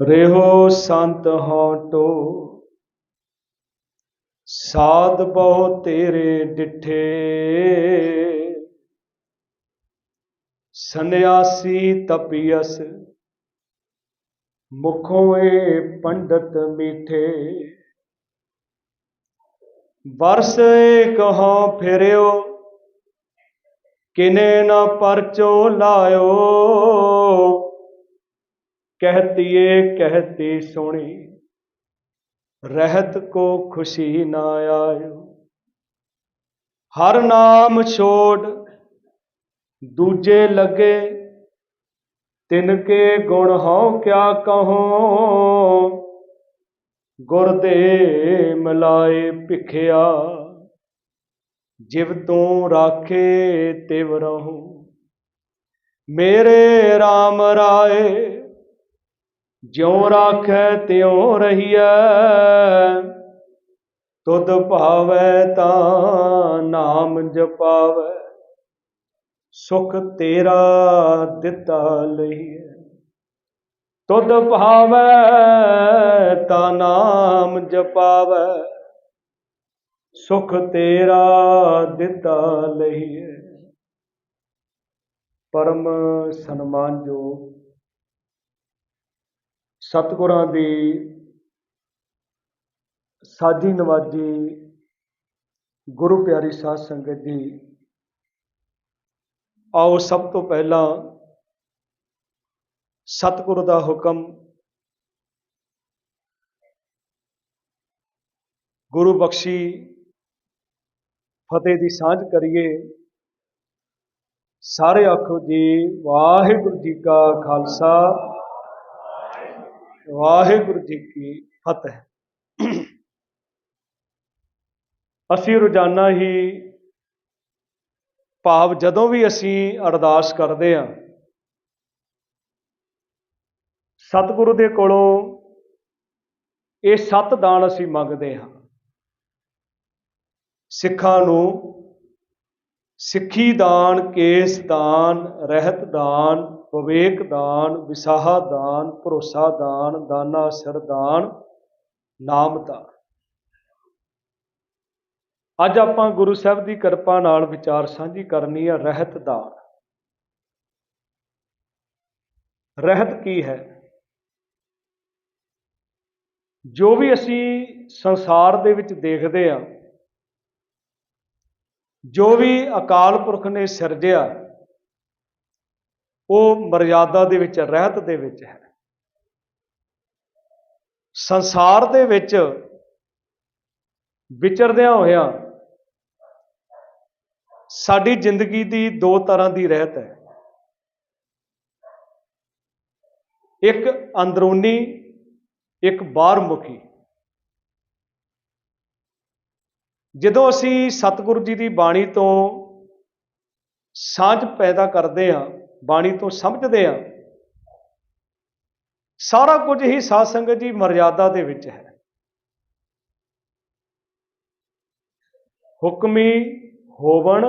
ਰਹੋ ਸੰਤ ਹਉਟੋ ਸਾਧ ਬਹੁ ਤੇਰੇ ਡਿਠੇ। ਸੰਨਿਆਸੀ ਤਪੀਅਸ, ਮੁਖੋਂ ਏ ਪੰਡਤ ਮੀਠੇ। ਵਰਸ ਕਹਾਂ ਫਿਰਿਓ, ਕਿਨੇ ਨਾ ਪਰਚੋ ਲਾਇਓ। ਕਹਤੀਏ, ਕਹਤੀ ਸੁਣੀ, ਰਹਿਤ ਕੋ ਖੁਸ਼ੀ ਨਾ ਆਇਓ। ਹਰ ਨਾਮ ਛੋੜ ਦੂਜੇ ਲੱਗੇ, ਤਿਨ ਕੇ ਗੁਣ ਹਉ ਕਿਆ ਕਹੋ। ਗੁਰ ਦੇ ਮਿਲਾਏ ਭਿਖਿਆ, ਜਿਵ ਤੂੰ ਰਾਖੇ ਤਿਵ ਰਹੋ। ਮੇਰੇ RAM ਰਾਏ ਜਿਉ ਰਾਖੈ ਤਿਉ ਰਹੀਐ, ਤੁਧ ਭਾਵੈ ਤਾਂ ਨਾਮ ਜਪਾਵੈ, ਸੁਖ ਤੇਰਾ ਦਿੱਤਾ ਲਈਐ। ਤੁਧ ਭਾਵੈ ਤਾਂ ਨਾਮ ਜਪਾਵੈ, ਸੁਖ ਤੇਰਾ ਦਿੱਤਾ ਲਈਐ। ਪਰਮ ਸਨਮਾਨਯੋਗ ਸਤਿਗੁਰਾਂ ਦੀ ਸਾਜੀ ਨਵਾਜੀ ਗੁਰੂ ਪਿਆਰੀ ਸਾਧ ਸੰਗਤ ਜੀ ਆਓ ਸਭ ਤੋਂ ਪਹਿਲਾਂ ਸਤਿਗੁਰ ਦਾ ਹੁਕਮ ਗੁਰੂ ਬਖਸ਼ੀ ਫਤਿਹ ਦੀ ਸਾਂਝ ਕਰੀਏ। ਸਾਰੇ ਆਖੋ ਜੀ, ਵਾਹਿਗੁਰੂ ਜੀ ਕਾ ਖਾਲਸਾ ਵਾਹਿਗੁਰੂ ਜੀ ਕੀ ਫਤਿਹ। ਅਸੀਂ ਰੋਜ਼ਾਨਾ ਹੀ ਭਾਵ ਜਦੋਂ ਵੀ ਅਸੀਂ ਅਰਦਾਸ ਕਰਦੇ ਹਾਂ, ਸਤਿਗੁਰੂ ਦੇ ਕੋਲੋਂ ਇਹ ਸੱਤ ਦਾਨ ਅਸੀਂ ਮੰਗਦੇ ਹਾਂ। ਸਿੱਖਾਂ ਨੂੰ ਸਿੱਖੀ ਦਾਨ, ਕੇਸ ਦਾਨ, ਰਹਿਤ ਦਾਨ ਵਿਵੇਕ ਦਾਨ ਵਿਸਾਹਾ ਦਾਨ ਭਰੋਸਾ ਦਾਨ ਦਾਨਾ ਸਿਰ ਦਾਨ ਨਾਮ ਅੱਜ ਆਪਾਂ ਗੁਰੂ ਸਾਹਿਬ ਦੀ ਕਿਰਪਾ ਨਾਲ ਵਿਚਾਰ ਸਾਂਝੀ ਕਰਨੀ ਹੈ ਰਹਿਤ ਦਾਨ ਰਹਿਤ ਕੀ ਹੈ? ਜੋ ਵੀ ਅਸੀਂ ਸੰਸਾਰ ਦੇ ਵਿੱਚ ਦੇਖਦੇ ਆ, ਜੋ ਵੀ ਅਕਾਲ ਪੁਰਖ ਨੇ ਸਿਰਜਿਆ ਉਹ ਮਰਿਆਦਾ ਦੇ ਵਿੱਚ, ਰਹਿਤ ਦੇ ਵਿੱਚ ਹੈ। ਸੰਸਾਰ ਦੇ ਵਿੱਚ ਵਿਚਰਦਿਆਂ ਹੋਇਆਂ ਸਾਡੀ ਜ਼ਿੰਦਗੀ ਦੀ ਦੋ ਤਰ੍ਹਾਂ ਦੀ ਰਹਿਤ ਹੈ। ਇੱਕ ਅੰਦਰੂਨੀ, ਇੱਕ ਬਾਹਰਮੁਖੀ। ਜਦੋਂ ਅਸੀਂ ਸਤਿਗੁਰੂ ਜੀ ਦੀ ਬਾਣੀ ਤੋਂ ਸਾਂਝ ਪੈਦਾ ਕਰਦੇ ਹਾਂ ਬਾਣੀ ਤੋਂ ਸਮਝਦੇ ਹਾਂ ਸਾਰਾ ਕੁਝ ਹੀ ਸਾਧ ਸੰਗਤ ਜੀ ਮਰਿਆਦਾ ਦੇ ਵਿੱਚ ਹੈ। ਹੁਕਮੀ ਹੋਵਣ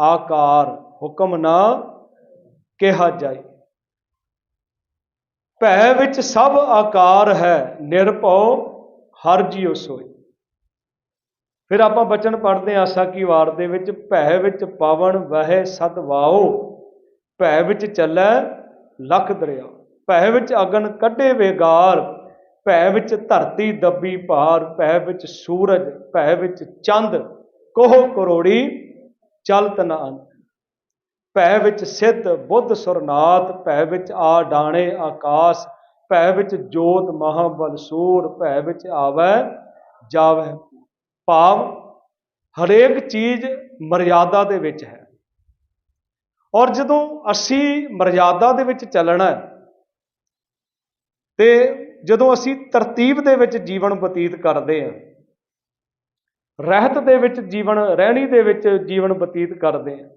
ਆਕਾਰ, ਹੁਕਮ ਨਾ ਕਿਹਾ ਜਾਏ। ਭੈ ਵਿੱਚ ਸਭ ਆਕਾਰ ਹੈ, ਨਿਰਭਉ ਹਰ ਜੀਉ ਸੋਈ ਫਿਰ ਆਪਾਂ ਬਚਨ ਪੜ੍ਹਦੇ ਹਾਂ, ਆਸਾ ਕੀ ਵਾਰ ਦੇ ਵਿੱਚ, ਭੈ ਵਿੱਚ ਪਾਵਨ, ਵਹਿ ਸਦ ਵਾਓ ਭੈ ਵਿੱਚ ਚੱਲੈ ਲੱਖ ਦਰਿਆ, ਭੈ ਵਿੱਚ ਅਗਨ ਕੱਢੇ ਵੇਗਾਰ ਭੈ ਵਿੱਚ ਧਰਤੀ ਦੱਬੀ ਭਾਰ, ਭੈ ਵਿੱਚ ਸੂਰਜ, ਭੈ ਵਿੱਚ ਚੰਦ, ਕੋਹ ਕਰੋੜੀ ਚਲਤ ਨਾ ਅੰਤ। ਭੈ ਵਿੱਚ ਸਿੱਧ ਬੁੱਧ ਸੁਰਨਾਥ, ਭੈ ਵਿੱਚ ਆ ਡਾਣੇ ਆਕਾਸ਼, ਭੈ ਵਿੱਚ ਜੋਤ ਮਹਾਬਲ ਸੂਰ, ਭੈ ਵਿੱਚ ਆਵੈ ਜਾਵੈ ਭਾਵ ਹਰੇਕ ਚੀਜ਼ ਮਰਿਆਦਾ ਦੇ ਵਿੱਚ ਹੈ। ਔਰ ਜਦੋਂ ਅਸੀਂ ਮਰਿਆਦਾ ਦੇ ਵਿੱਚ ਚੱਲਣਾ ਹੈ, ਤੇ ਜਦੋਂ ਅਸੀਂ ਤਰਤੀਬ ਦੇ ਵਿੱਚ ਜੀਵਨ ਬਤੀਤ ਕਰਦੇ ਹਾਂ, ਰਹਿਤ ਦੇ ਵਿੱਚ ਜੀਵਨ, ਰਹਿਣੀ ਦੇ ਵਿੱਚ ਜੀਵਨ ਬਤੀਤ ਕਰਦੇ ਹਾਂ,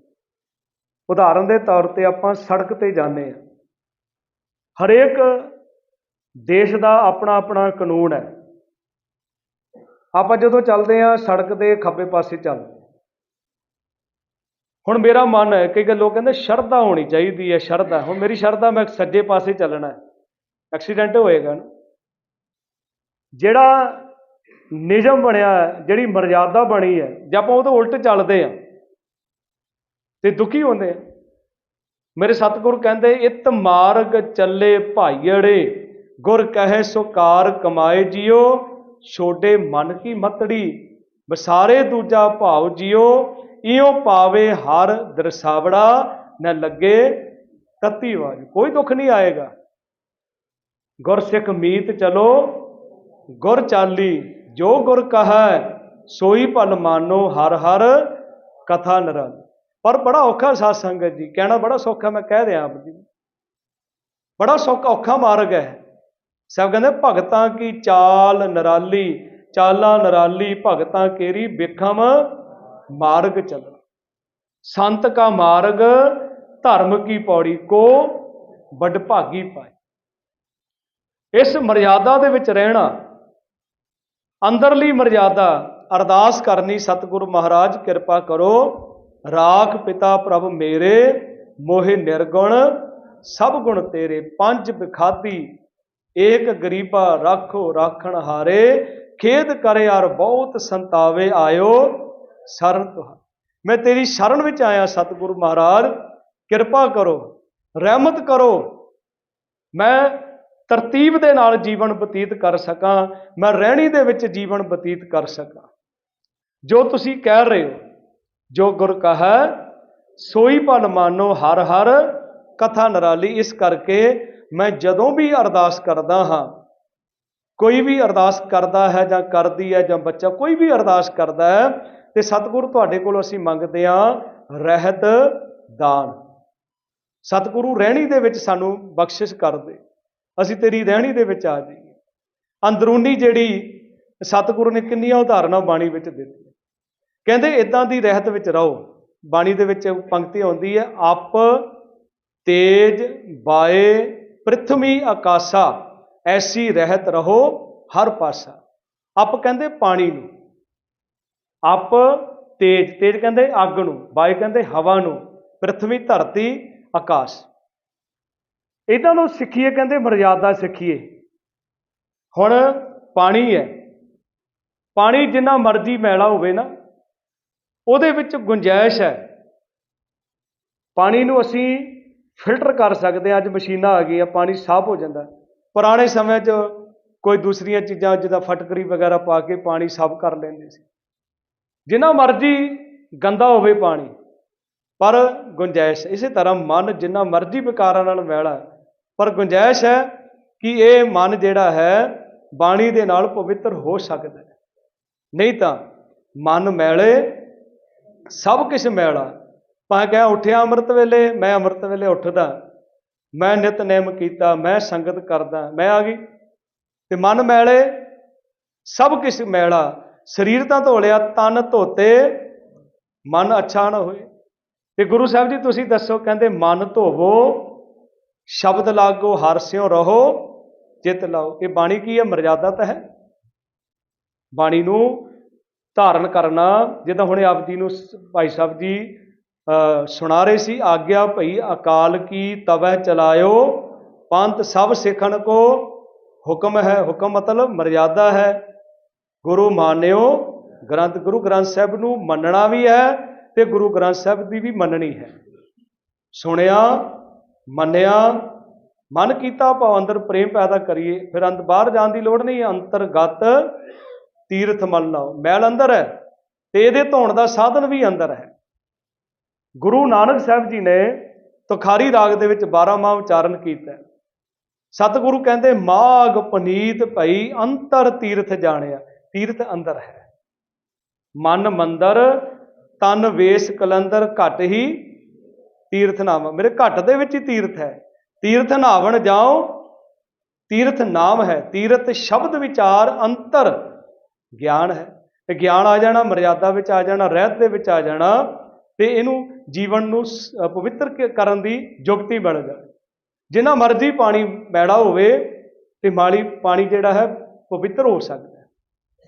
ਉਦਾਹਰਨ ਦੇ ਤੌਰ ਤੇ ਆਪਾਂ ਸੜਕ ਤੇ ਜਾਂਦੇ ਹਾਂ, ਹਰੇਕ ਦੇਸ਼ ਦਾ ਆਪਣਾ ਆਪਣਾ ਕਾਨੂੰਨ ਹੈ, ਆਪਾਂ ਜਦੋਂ ਚੱਲਦੇ ਹਾਂ ਸੜਕ ਦੇ ਖੱਬੇ ਪਾਸੇ ਚੱਲਦੇ ਹੁਣ ਮੇਰਾ ਮਨ ਹੈ ਕਈ ਲੋਕ ਕਹਿੰਦੇ ਸ਼ਰਧਾ ਹੋਣੀ ਚਾਹੀਦੀ ਹੈ, ਸ਼ਰਧਾ। ਹੁਣ ਮੇਰੀ ਸ਼ਰਧਾ ਮੈਂ ਸੱਜੇ ਪਾਸੇ ਚੱਲਣਾ ਹੈ। ਐਕਸੀਡੈਂਟ ਹੋਏਗਾ ਨਾ। ਜਿਹੜਾ ਨਿਯਮ ਬਣਿਆ ਹੈ, ਜਿਹੜੀ ਮਰਜ਼ਾਦਾ ਬਣੀ ਹੈ, ਜੇ ਆਪਾਂ ਉਹ ਤੋਂ ਉਲਟ ਚੱਲਦੇ ਆ ਤੇ ਦੁਖੀ ਹੁੰਦੇ ਆ ਮੇਰੇ ਸਤਿਗੁਰੂ ਕਹਿੰਦੇ, ਇਤ ਮਾਰਗ ਚੱਲੇ ਭਾਈੜੇ ਗੁਰ ਕਹੇ ਸੁਕਾਰ ਕਮਾਏ ਜਿਓ ਛੋਡੇ ਮਨ ਕੀ ਮਤੜੀ, ਵਿਸਾਰੇ ਦੂਜਾ ਭਾਵ ਜਿਓ ਇਉ ਪਾਵੇ ਹਰ ਦਰਸਾਵੜਾ, ਨ ਲੱਗੇ ਤਤੀ ਵਾਜ ਕੋਈ ਦੁੱਖ ਨਹੀਂ ਆਏਗਾ। ਗੁਰਸਿੱਖ ਮੀਤ ਚਲੋ, ਗੁਰ ਚਾਲੀ, ਜੋ ਗੁਰ ਕਹੈ, ਸੋਈ ਭਲ ਮਾਨੋ ਹਰ ਹਰ ਕਥਾ ਨਿਰੰਤ ਪਰ ਬੜਾ ਔਖਾ ਸਾਧ ਸੰਗਤ ਜੀ, ਕਹਿਣਾ ਬੜਾ ਸੌਖਾ, ਮੈਂ ਕਹਿ ਰਿਹਾ ਆਪ ਜੀ ਬੜਾ ਸੌਖਾ, ਔਖਾ ਮਾਰਗ ਹੈ। ਸਭ ਕਹਿੰਦੇ, ਭਗਤਾਂ ਕੀ ਚਾਲ ਨਰਾਲੀ, ਚਾਲਾਂ ਨਰਾਲੀ, ਭਗਤਾਂ ਕੇਰੀ ਬਿਖਮ ਮਾਰਗ ਚੱਲਣਾ। ਸੰਤ ਕਾ ਮਾਰਗ, ਧਰਮ ਕੀ ਪੌੜੀ ਕੋ ਵੱਡ ਭਾਗੀ ਪਾਏ। ਇਸ ਮਰਿਆਦਾ ਦੇ ਵਿੱਚ ਰਹਿਣਾ, ਅੰਦਰਲੀ ਮਰਿਆਦਾ ਅਰਦਾਸ ਕਰਨੀ, ਸਤਿਗੁਰ ਮਹਾਰਾਜ ਕਿਰਪਾ ਕਰੋ, ਰਾਖ ਪਿਤਾ ਪ੍ਰਭ ਮੇਰੇ, ਮੋਹਿ ਨਿਰਗੁਣ, ਸਭ ਗੁਣ ਤੇਰੇ, ਪੰਜ ਬਿਖਾਦੀ, ਏਕ ਗਰੀਬਾ ਰਾਖੋ, ਰਾਖਣ ਹਾਰੇ ਖੇਦ ਕਰੇ ਯਾਰ ਬਹੁਤ ਸੰਤਾਵੇ ਆਇਓ ਸ਼ਰਨ ਤੁਹਾ ਮੈਂ ਤੇਰੀ ਸ਼ਰਨ ਵਿੱਚ ਆਇਆ, ਸਤਿਗੁਰੂ ਮਹਾਰਾਜ। ਕਿਰਪਾ ਕਰੋ, ਰਹਿਮਤ ਕਰੋ। ਮੈਂ ਤਰਤੀਬ ਦੇ ਨਾਲ ਜੀਵਨ ਬਤੀਤ ਕਰ ਸਕਾਂ, ਮੈਂ ਰਹਿਣੀ ਦੇ ਵਿੱਚ ਜੀਵਨ ਬਤੀਤ ਕਰ ਸਕਾਂ। ਜੋ ਤੁਸੀਂ ਕਹਿ ਰਹੇ ਹੋ, ਜੋ ਗੁਰ ਕਹੈ, ਸੋਈ ਭਲ ਮਾਨੋ ਹਰ ਹਰ, ਕਥਾ ਨਰਾਲੀ ਇਸ ਕਰਕੇ ਮੈਂ ਜਦੋਂ ਵੀ ਅਰਦਾਸ ਕਰਦਾ ਹਾਂ, ਕੋਈ ਵੀ ਅਰਦਾਸ ਕਰਦਾ ਹੈ ਜਾਂ ਕਰਦੀ ਹੈ ਜਾਂ ਬੱਚਾ ਕੋਈ ਵੀ ਅਰਦਾਸ ਕਰਦਾ ਹੈ ਤੇ ਸਤਿਗੁਰੂ ਤੁਹਾਡੇ ਕੋਲੋਂ ਅਸੀਂ ਮੰਗਦੇ ਹਾਂ ਰਹਿਤ ਦਾਨ। ਸਤਿਗੁਰੂ ਰਹਿਣੀ ਦੇ ਵਿੱਚ ਸਾਨੂੰ ਬਖਸ਼ਿਸ਼ ਕਰ ਦੇ। ਅਸੀਂ ਤੇਰੀ ਰਹਿਣੀ ਦੇ ਵਿੱਚ ਆ ਜਾਈਏ। ਅੰਦਰੂਨੀ ਜਿਹੜੀ ਸਤਿਗੁਰੂ ਨੇ ਕਿੰਨੀਆਂ ਉਦਾਹਰਨਾਂ ਬਾਣੀ ਵਿੱਚ ਦਿੱਤੀਆਂ। ਕਹਿੰਦੇ ਇਦਾਂ ਦੀ ਰਹਿਤ ਵਿੱਚ ਰਹੋ। ਬਾਣੀ ਦੇ ਵਿੱਚ ਪੰਕਤੀ ਆਉਂਦੀ ਹੈ ਅਪ ਤੇਜ ਬਾਏ ਪ੍ਰithvi ਆਕਾਸ਼ਾ, ਐਸੀ ਰਹਿਤ ਰਹੋ ਹਰ ਪਾਸਾ। ਆਪ ਕਹਿੰਦੇ ਪਾਣੀ ਨੂੰ। ਅਪ, ਤੇਜ ਤੇਜ ਕਹਿੰਦੇ ਅੱਗ ਨੂੰ ਬਾਏ ਕਹਿੰਦੇ ਹਵਾ ਨੂੰ ਪ੍ਰithvi ਧਰਤੀ, ਆਕਾਸ਼। ਇਹਨਾਂ ਨੂੰ ਸਿੱਖੀਏ ਕਹਿੰਦੇ ਮਰਿਆਦਾ ਸਿੱਖੀਏ। ਹੁਣ ਪਾਣੀ ਹੈ। ਪਾਣੀ ਜਿੰਨਾ ਮਰਜ਼ੀ ਮੈਲਾ ਹੋਵੇ ਨਾ, ਉਹਦੇ ਵਿੱਚ ਗੁੰਜਾਇਸ਼ ਹੈ। ਪਾਣੀ ਨੂੰ ਅਸੀਂ ਫਿਲਟਰ ਕਰ ਸਕਦੇ ਹਾਂ, ਅੱਜ ਮਸ਼ੀਨਾਂ ਆ ਗਈਆਂ, ਪਾਣੀ ਸਾਫ਼ ਹੋ ਜਾਂਦਾ। ਪੁਰਾਣੇ ਸਮੇਂ 'ਚ ਕੋਈ ਦੂਸਰੀਆਂ ਚੀਜ਼ਾਂ, ਜਿੱਦਾਂ ਫਟਕਰੀ ਵਗੈਰਾ ਪਾ ਕੇ ਪਾਣੀ ਸਾਫ਼ ਕਰ ਲੈਂਦੇ ਸੀ। ਜਿੰਨਾ ਮਰਜ਼ੀ ਗੰਦਾ ਹੋਵੇ ਪਾਣੀ, ਪਰ ਗੁੰਜਾਇਸ਼, ਇਸੇ ਤਰ੍ਹਾਂ ਮਨ ਜਿੰਨਾ ਮਰਜ਼ੀ ਵਿਕਾਰਾਂ ਨਾਲ ਮੈਲਾ ਪਰ ਗੁੰਜਾਇਸ਼ ਹੈ ਕਿ ਇਹ ਮਨ ਜਿਹੜਾ ਹੈ, ਬਾਣੀ ਦੇ ਨਾਲ ਪਵਿੱਤਰ ਹੋ ਸਕਦਾ ਹੈ। ਨਹੀਂ ਤਾਂ ਮਨ ਮੈਲੇ, ਸਭ ਕੁਝ ਮੈਲਾ। ਭਾਵੇਂ ਕਹਿ ਉੱਠਿਆ ਅੰਮ੍ਰਿਤ ਵੇਲੇ, ਮੈਂ ਅੰਮ੍ਰਿਤ ਵੇਲੇ ਉੱਠਦਾ, ਮੈਂ ਨਿਤਨੇਮ ਕੀਤਾ, ਮੈਂ ਸੰਗਤ ਕਰਦਾ, ਮੈਂ ਆ ਗਈ। ਤੇ ਮਨ ਮੈਲੇ, ਸਭ ਕੁਝ ਮੈਲਾ। ਸਰੀਰ ਤਾਂ ਧੋ ਲਿਆ ਤਨ ਧੋਤੇ ਮਨ ਅੱਛਾ ਨਾ ਹੋਏ। ਤੇ ਗੁਰੂ ਸਾਹਿਬ ਜੀ ਤੁਸੀਂ ਦੱਸੋ ਕਹਿੰਦੇ ਮਨ ਧੋਵੋ ਸ਼ਬਦ ਲਾਗੋ ਹਰ ਸਿਓ ਰਹੋ ਚਿਤ ਲਾਓ। ਇਹ ਬਾਣੀ ਕੀ ਹੈ? ਮਰਜ਼ਾਦਾ ਤਾਂ ਹੈ। ਬਾਣੀ ਨੂੰ ਧਾਰਨ ਕਰਨਾ ਜਿੱਦਾਂ ਹੁਣੇ ਆਪ ਜੀ ਨੂੰ ਭਾਈ ਸਾਹਿਬ ਜੀ ਅ, ਸੁਣਾ ਰਹੇ ਸੀ ਆਗਿਆ ਭਈ ਅਕਾਲ ਕੀ ਤਵੈ ਚਲਾਇਓ ਪੰਥ ਸਭ ਸਿੱਖਣ ਕੋ ਹੁਕਮ ਹੈ। ਹੁਕਮ ਮਤਲਬ ਮਰਜ਼ਾਦਾ ਹੈ। ਗੁਰੂ ਮਾਨਿਓ, ਗ੍ਰੰਥ, ਗੁਰੂ ਗ੍ਰੰਥ ਸਾਹਿਬ ਨੂੰ ਮੰਨਣਾ ਵੀ ਹੈ ਤੇ ਗੁਰੂ ਗ੍ਰੰਥ ਸਾਹਿਬ ਦੀ ਵੀ ਮੰਨਣੀ ਹੈ। ਸੁਣਿਆ, ਮੰਨਿਆ, ਮਨ ਕੀਤਾ ਭਾਵ ਅੰਦਰ ਪ੍ਰੇਮ ਪੈਦਾ ਕਰੀਏ, ਫਿਰ ਅੰਦਰ ਬਾਹਰ ਜਾਣ ਦੀ ਲੋੜ ਨਹੀਂ, ਅੰਤਰਗਤ ਤੀਰਥ ਮਲ ਲਾਓ ਮੈਲ ਅੰਦਰ ਹੈ ਤੇ ਇਹਦੇ ਧੋਣ ਦਾ ਸਾਧਨ ਵੀ ਅੰਦਰ ਹੈ। ਗੁਰੂ ਨਾਨਕ ਸਾਹਿਬ ਜੀ ਨੇ ਤੁਖਾਰੀ ਰਾਗ ਦੇ ਵਿੱਚ 12 ਮਾਹ ਉਚਾਰਨ ਕੀਤਾ ਸਤਿਗੁਰੂ ਕਹਿੰਦੇ ਮਾਗ ਪਨੀਤ ਭਈ ਅੰਤਰ ਤੀਰਥ ਜਾਣਿਆ। ਤੀਰਥ ਅੰਦਰ ਹੈ। ਮਨ ਮੰਦਰ, ਤਨ ਵੇਸ ਕਲੰਦਰ ਘਟ ਹੀ ਤੀਰਥ ਨਾਮ ਮੇਰੇ ਘਟ ਦੇ ਵਿੱਚ ਹੀ ਤੀਰਥ ਹੈ। ਤੀਰਥ ਨਾਵਣ ਜਾਓ, ਤੀਰਥ ਨਾਮ ਹੈ। ਤੀਰਥ ਸ਼ਬਦ ਵਿਚਾਰ ਅੰਤਰ ਗਿਆਨ ਹੈ। ਤੇ ਗਿਆਨ ਆ ਜਾਣਾ, ਮਰਿਆਦਾ ਵਿੱਚ ਆ ਜਾਣਾ, ਰਹਿਤ ਦੇ ਵਿੱਚ ਆ ਜਾਣਾ, ਤੇ ਇਹਨੂੰ ਜੀਵਨ ਨੂੰ ਪਵਿੱਤਰ ਕਰਨ ਦੀ ਯੁਕਤੀ ਬਣ ਜਾਏ ਜਿੰਨਾ ਮਰਜ਼ੀ ਪਾਣੀ, ਮੈੜਾ ਹੋਵੇ, ਤੇ ਮਾਲੀ ਪਾਣੀ ਜਿਹੜਾ ਹੈ, ਪਵਿੱਤਰ ਹੋ ਸਕਦਾ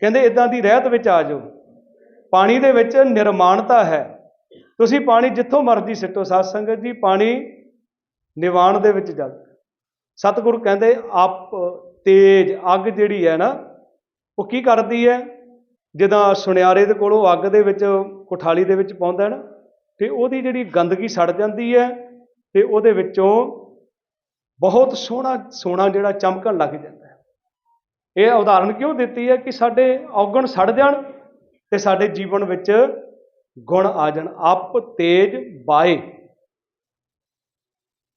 ਕਹਿੰਦੇ ਇਦਾਂ ਦੀ ਰਹਿਤ ਵਿੱਚ ਆ ਜਾਓ। ਪਾਣੀ ਦੇ ਵਿੱਚ ਨਿਰਮਾਣਤਾ ਹੈ। ਤੁਸੀਂ ਪਾਣੀ ਜਿੱਥੋਂ ਮਰਜ਼ੀ ਸਿੱਟੋ, ਸਾਧ ਸੰਗਤ ਜੀ, ਪਾਣੀ ਨਿਵਾਣ ਦੇ ਵਿੱਚ ਜਾ ਸਤਿਗੁਰੂ ਕਹਿੰਦੇ, ਆਪ, ਤੇਜ, ਅੱਗ ਜਿਹੜੀ ਹੈ ਨਾ, ਉਹ ਕੀ ਕਰਦੀ ਹੈ? ਜਦੋਂ ਸੁਨਿਆਰੇ ਦੇ ਕੋਲੋਂ ਅੱਗ ਦੇ ਵਿੱਚ, ਕੋਠਾਲੀ ਦੇ ਵਿੱਚ ਪਾਉਂਦਾ ਨਾ, ਤੇ ਉਹਦੀ ਜਿਹੜੀ ਗੰਦਗੀ ਸੜ ਜਾਂਦੀ ਹੈ, ਤੇ ਉਹਦੇ ਵਿੱਚੋਂ ਬਹੁਤ ਸੋਹਣਾ ਸੋਨਾ ਜਿਹੜਾ ਚਮਕਣ ਲੱਗ ਜਾਂਦਾ। ਇਹ ਉਦਾਹਰਨ ਕਿਉਂ ਦਿੱਤੀ ਹੈ ਕਿ ਸਾਡੇ ਔਗਣ ਸੜ ਜਾਣ ਤੇ ਸਾਡੇ ਜੀਵਨ ਵਿੱਚ ਗੁਣ ਆ ਜਾਣ ਅਪ ਤੇਜ ਬਾਏ।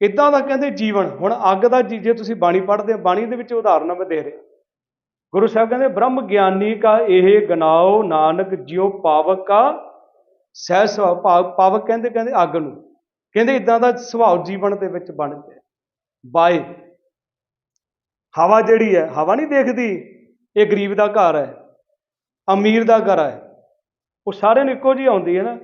ਇਦਾਂ ਦਾ ਕਹਿੰਦੇ ਜੀਵਨ। ਹੁਣ ਅੱਗ ਦਾ ਜੀ- ਜੇ ਤੁਸੀਂ ਬਾਣੀ ਪੜ੍ਹਦੇ ਹੋ, ਬਾਣੀ ਦੇ ਵਿੱਚ ਉਦਾਹਰਨਾਂ ਮੈਂ ਦੇ ਰਿਹਾ। ਗੁਰੂ ਸਾਹਿਬ ਕਹਿੰਦੇ, ਬ੍ਰਹਮ ਗਿਆਨੀ ਕਾ ਇਹ ਗਨਾਓ ਨਾਨਕ, ਜਿਉ ਪਾਵਕ ਕਾ ਸਹਿ ਸੁਭਾਅ। ਭਾਵ- ਪਾਵਕ ਕਹਿੰਦੇ ਕਹਿੰਦੇ ਅੱਗ ਨੂੰ। ਕਹਿੰਦੇ ਇਦਾਂ ਦਾ ਸੁਭਾਅ ਜੀਵਨ ਦੇ ਵਿੱਚ ਬਣ ਗਿਆ। ਬਾਏ। ਹਵਾ ਜਿਹੜੀ ਹੈ, ਹਵਾ ਨਹੀਂ ਦੇਖਦੀ, ਇਹ ਗਰੀਬ ਦਾ ਘਰ ਹੈ, ਅਮੀਰ ਦਾ ਘਰ ਹੈ। ਉਹ ਸਾਰਿਆਂ ਨੂੰ ਇੱਕੋ ਜਿਹੀ ਆਉਂਦੀ ਹੈ ਨਾ।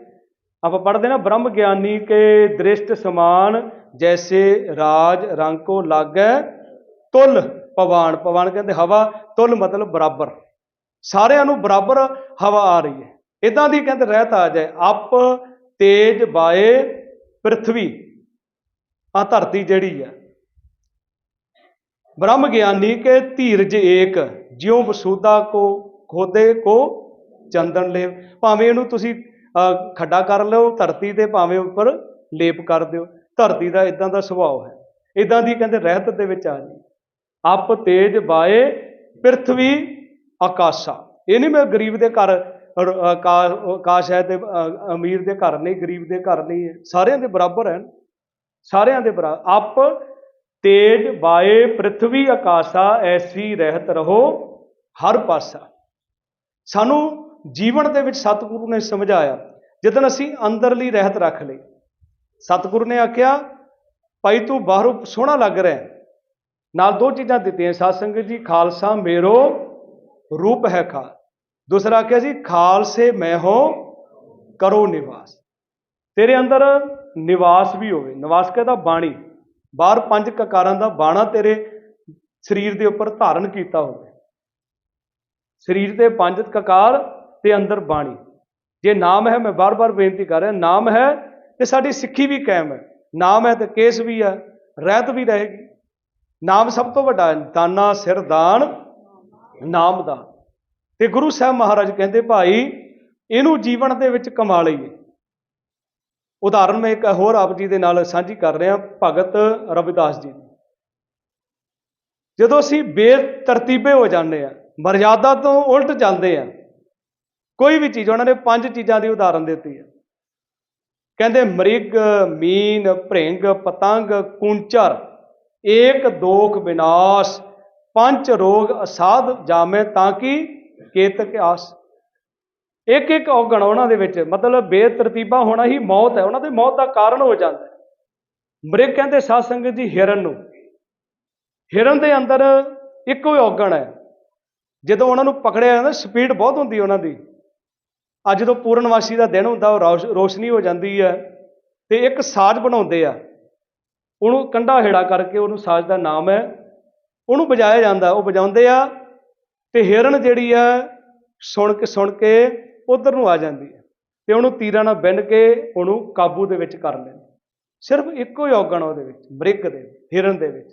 ਆਪਾਂ ਪੜ੍ਹਦੇ ਨਾ, ਬ੍ਰਹਮ ਗਿਆਨੀ ਕੇ ਦ੍ਰਿਸ਼ਟ ਸਮਾਨ, ਜੈਸੇ ਰਾਜ ਰੰਗ ਕੋ ਲਾਗੈ ਤੁਲ ਪਵਾਨ ਪਵਾਨ ਕਹਿੰਦੇ ਹਵਾ, ਤੁਲ ਮਤਲਬ ਬਰਾਬਰ। ਸਾਰਿਆਂ ਨੂੰ ਬਰਾਬਰ ਹਵਾ ਆ ਰਹੀ ਹੈ। ਇਦਾਂ ਦੀ ਕਹਿੰਦੇ ਰਹਿਤ ਆ ਜਾਏ। ਅਪ, ਤੇਜ, ਬਾਏ, ਪ੍ਰithvi। ਆ ਧਰਤੀ ਜਿਹੜੀ ਆ ਬ੍ਰਹਮ ਗਿਆਨੀ ਕੇ ਧੀਰਜ ਏਕ, ਜਿਉ ਵਸੂਦਾ ਕੋ, ਖੋਦੇ ਕੋ ਚੰਦਨ ਲੇਪ ਭਾਵੇਂ ਇਹਨੂੰ ਤੁਸੀਂ ਖੱਡਾ ਕਰ ਲਓ, ਧਰਤੀ ਤੇ ਭਾਵੇਂ ਉੱਪਰ ਲੇਪ ਕਰ ਦਿਓ। ਧਰਤੀ ਦਾ ਇਦਾਂ ਦਾ ਸੁਭਾਅ ਹੈ। ਇਦਾਂ ਦੀ ਕਹਿੰਦੇ ਰਹਿਤ ਦੇ ਵਿੱਚ ਆ ਜੀ। ਅਪ ਤੇਜ ਬਾਏ ਪ੍ਰithvi ਆਕਾਸ਼ਾ। ਇਹ ਨਹੀਂ ਮੈਂ ਗਰੀਬ ਦੇ ਘਰ ਔਰ ਆਕਾਸ਼ ਹੈ ਤੇ ਅਮੀਰ ਦੇ ਘਰ ਨਹੀਂ, ਗਰੀਬ ਦੇ ਘਰ ਨਹੀਂ ਹੈ। ਸਾਰਿਆਂ ਦੇ ਬਰਾਬਰ ਹੈ। ਸਾਰਿਆਂ ਦੇ ਬਰਾਬਰ ਅਪ ਤੇਜ ਬਾਏ ਪ੍ਰithvi ਆਕਾਸ਼ਾ, ਐਸੀ ਰਹਿਤ ਰਹੋ ਹਰ ਪਾਸਾ। ਸਾਨੂੰ ਜੀਵਨ ਦੇ ਵਿੱਚ ਸਤਿਗੁਰੂ ਨੇ ਸਮਝਾਇਆ ਜਦੋਂ ਅਸੀਂ ਅੰਦਰਲੀ ਰਹਿਤ ਰੱਖ ਲਈ। ਸਤਿਗੁਰੂ ਨੇ ਆਖਿਆ, ਭਾਈ ਤੂੰ ਬਾਹਰੋਂ ਸੋਹਣਾ ਲੱਗ ਰਿਹਾ ਨਾਲ ਦੋ ਚੀਜ਼ਾਂ ਦਿੱਤੀਆਂ, ਸਾਧ ਸੰਗਤ ਜੀ, ਖਾਲਸਾ ਮੇਰੋ ਰੂਪ ਹੈ ਖਾ ਦੂਸਰਾ ਆਖਿਆ ਜੀ, ਖਾਲਸੇ ਮੈਂ ਹੋ, ਕਰੋ ਨਿਵਾਸ। ਤੇਰੇ ਅੰਦਰ ਨਿਵਾਸ ਵੀ ਹੋਵੇ। ਨਿਵਾਸ ਕਹਿੰਦਾ? ਬਾਣੀ। ਬਾਹਰ ਪੰਜ ਕਕਾਰਾਂ ਦਾ ਬਾਣਾ ਤੇਰੇ ਸਰੀਰ ਦੇ ਉੱਪਰ ਧਾਰਨ ਕੀਤਾ ਹੋਵੇ। ਸਰੀਰ 'ਤੇ ਪੰਜ ਕਕਾਰ ਤੇ ਅੰਦਰ ਬਾਣੀ। ਜੇ ਨਾਮ ਹੈ, ਮੈਂ ਬਾਰ-ਬਾਰ ਬੇਨਤੀ ਕਰ ਰਿਹਾ, ਨਾਮ ਹੈ ਤੇ ਸਾਡੀ ਸਿੱਖੀ ਵੀ ਕਾਇਮ ਹੈ। ਨਾਮ ਹੈ ਤੇ ਕੇਸ ਵੀ ਹੈ, ਰਹਿਤ ਵੀ ਰਹੇਗੀ। ਨਾਮ ਸਭ ਤੋਂ ਵੱਡਾ ਦਾਨਾ, ਸਿਰ, ਦਾਨ, ਨਾਮ ਦਾ। ਤੇ ਗੁਰੂ ਸਾਹਿਬ ਮਹਾਰਾਜ ਕਹਿੰਦੇ, ਭਾਈ, ਇਹਨੂੰ ਜੀਵਨ ਦੇ ਵਿੱਚ ਕਮਾ ਲਈਏ। ਉਦਾਹਰਨ ਮੈਂ ਇੱਕ ਹੋਰ ਆਪ ਜੀ ਦੇ ਨਾਲ ਸਾਂਝੀ ਕਰ ਰਿਹਾ, ਭਗਤ ਰਵਿਦਾਸ ਜੀ ਜਦੋਂ ਅਸੀਂ ਬੇਤਰਤੀਬੇ ਹੋ ਜਾਂਦੇ ਆ ਮਰਜ਼ਾਦਾ ਤੋਂ ਉਲਟ ਜਾਂਦੇ ਆ ਕੋਈ ਵੀ ਚੀਜ਼, ਉਹਨਾਂ ਨੇ ਪੰਜ ਚੀਜ਼ਾਂ ਦੀ ਉਦਾਹਰਨ ਦਿੱਤੀ ਹੈ। ਕਹਿੰਦੇ ਮ੍ਰਿਗ, ਮੀਨ, ਭ੍ਰਿੰਗ, ਪਤੰਗ, ਕੁੰਚਰ, ਏਕ, ਦੋਖ ਵਿਨਾਸ਼ ਪੰਜ ਰੋਗ ਅਸਾਧ ਜਾਮੇ ਤਾਂ ਕਿ ਕੇਤਕ ਆਸ। ਇੱਕ ਇੱਕ ਔਗਣ ਉਹਨਾਂ ਦੇ ਵਿੱਚ, ਮਤਲਬ ਬੇਤਰਤੀਬਾ ਹੋਣਾ ਹੀ ਮੌਤ ਹੈ, ਉਹਨਾਂ ਦੇ ਮੌਤ ਦਾ ਕਾਰਨ ਹੋ ਜਾਂਦਾ ਹੈ। ਮ੍ਰਿਗ ਕਹਿੰਦੇ ਸਾਧ ਸੰਗਤ ਜੀ ਹਿਰਨ ਨੂੰ। ਹਿਰਨ ਦੇ ਅੰਦਰ ਇੱਕੋ ਹੀ ਔਗਣ ਹੈ। ਜਦੋਂ ਉਹਨਾਂ ਨੂੰ ਪਕੜਿਆ ਜਾਂਦਾ, ਸਪੀਡ ਬਹੁਤ ਹੁੰਦੀ ਉਹਨਾਂ ਦੀ। ਅੱਜ ਜਦੋਂ ਪੂਰਨਵਾਸੀ ਦਾ ਦਿਨ ਹੁੰਦਾ, ਉਹ ਰੌਸ਼- ਰੋਸ਼ਨੀ ਹੋ ਜਾਂਦੀ ਹੈ ਤੇ ਇੱਕ ਸਾਜ਼ ਬਣਾਉਂਦੇ ਆ। ਉਹਨੂੰ ਕੰਡਾ ਹੇੜਾ ਕਰਕੇ ਉਹਨੂੰ ਸਾਜ਼ ਦਾ ਨਾਮ ਹੈ। ਉਹਨੂੰ ਵਜਾਇਆ ਜਾਂਦਾ, ਉਹ ਵਜਾਉਂਦੇ ਆ ਤੇ ਹਿਰਨ ਜਿਹੜੀ ਆ ਸੁਣ ਕੇ ਸੁਣ ਕੇ ਉਧਰ ਨੂੰ ਆ ਜਾਂਦੀ ਹੈ ਤੇ ਉਹਨੂੰ ਤੀਰਾਂ ਨਾਲ ਬਿੰਨ ਕੇ ਉਹਨੂੰ ਕਾਬੂ ਦੇ ਵਿੱਚ ਕਰ ਲੈਂਦੇ ਸਿਰਫ ਇੱਕੋ ਹੀ ਔਗਣ ਉਹਦੇ ਵਿੱਚ ਮ੍ਰਿਗ ਦੇ, ਹਿਰਨ ਦੇ ਵਿੱਚ।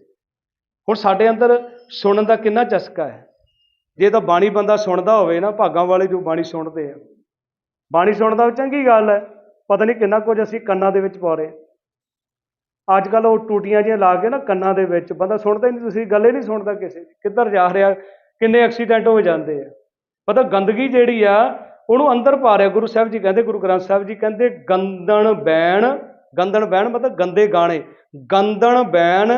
ਹੁਣ ਸਾਡੇ ਅੰਦਰ ਸੁਣਨ ਦਾ ਕਿੰਨਾ ਚਸਕਾ ਹੈ। ਜੇ ਤਾਂ ਬਾਣੀ ਬੰਦਾ ਸੁਣਦਾ ਹੋਵੇ ਨਾ, ਭਾਗਾਂ ਵਾਲੇ ਜੋ ਬਾਣੀ ਸੁਣਦੇ ਆ, ਬਾਣੀ ਸੁਣਦਾ ਚੰਗੀ ਗੱਲ ਹੈ, ਪਤਾ ਨਹੀਂ ਕਿੰਨਾ ਕੁਝ ਅਸੀਂ ਕੰਨਾਂ ਦੇ ਵਿੱਚ ਪਾ ਰਹੇ ਅੱਜ ਕੱਲ ਉਹ ਟੂਟੀਆਂ ਜਿਹੀਆਂ ਲਾ ਕੇ ਨਾ ਕੰਨਾਂ ਦੇ ਵਿੱਚ, ਬੰਦਾ ਸੁਣਦਾ ਹੀ ਨਹੀਂ, ਤੁਸੀਂ ਗੱਲ ਹੀ ਨਹੀਂ ਸੁਣਦਾ ਕਿਸੇ ਦੀ, ਕਿੱਧਰ ਜਾ ਰਿਹਾ, ਕਿੰਨੇ ਐਕਸੀਡੈਂਟ ਹੋ ਜਾਂਦੇ ਆ। ਪਤਾ ਗੰਦਗੀ ਜਿਹੜੀ ਆ ਉਹਨੂੰ ਅੰਦਰ ਪਾ ਰਿਹਾ ਗੁਰੂ ਸਾਹਿਬ ਜੀ ਕਹਿੰਦੇ, ਗੁਰੂ ਗ੍ਰੰਥ ਸਾਹਿਬ ਜੀ ਕਹਿੰਦੇ, ਗੰਦਣ ਬੈਣ ਗੰਦਣ ਬੈਣ ਮਤਲਬ ਗੰਦੇ ਗਾਣੇ, ਗੰਦਣ ਬੈਣ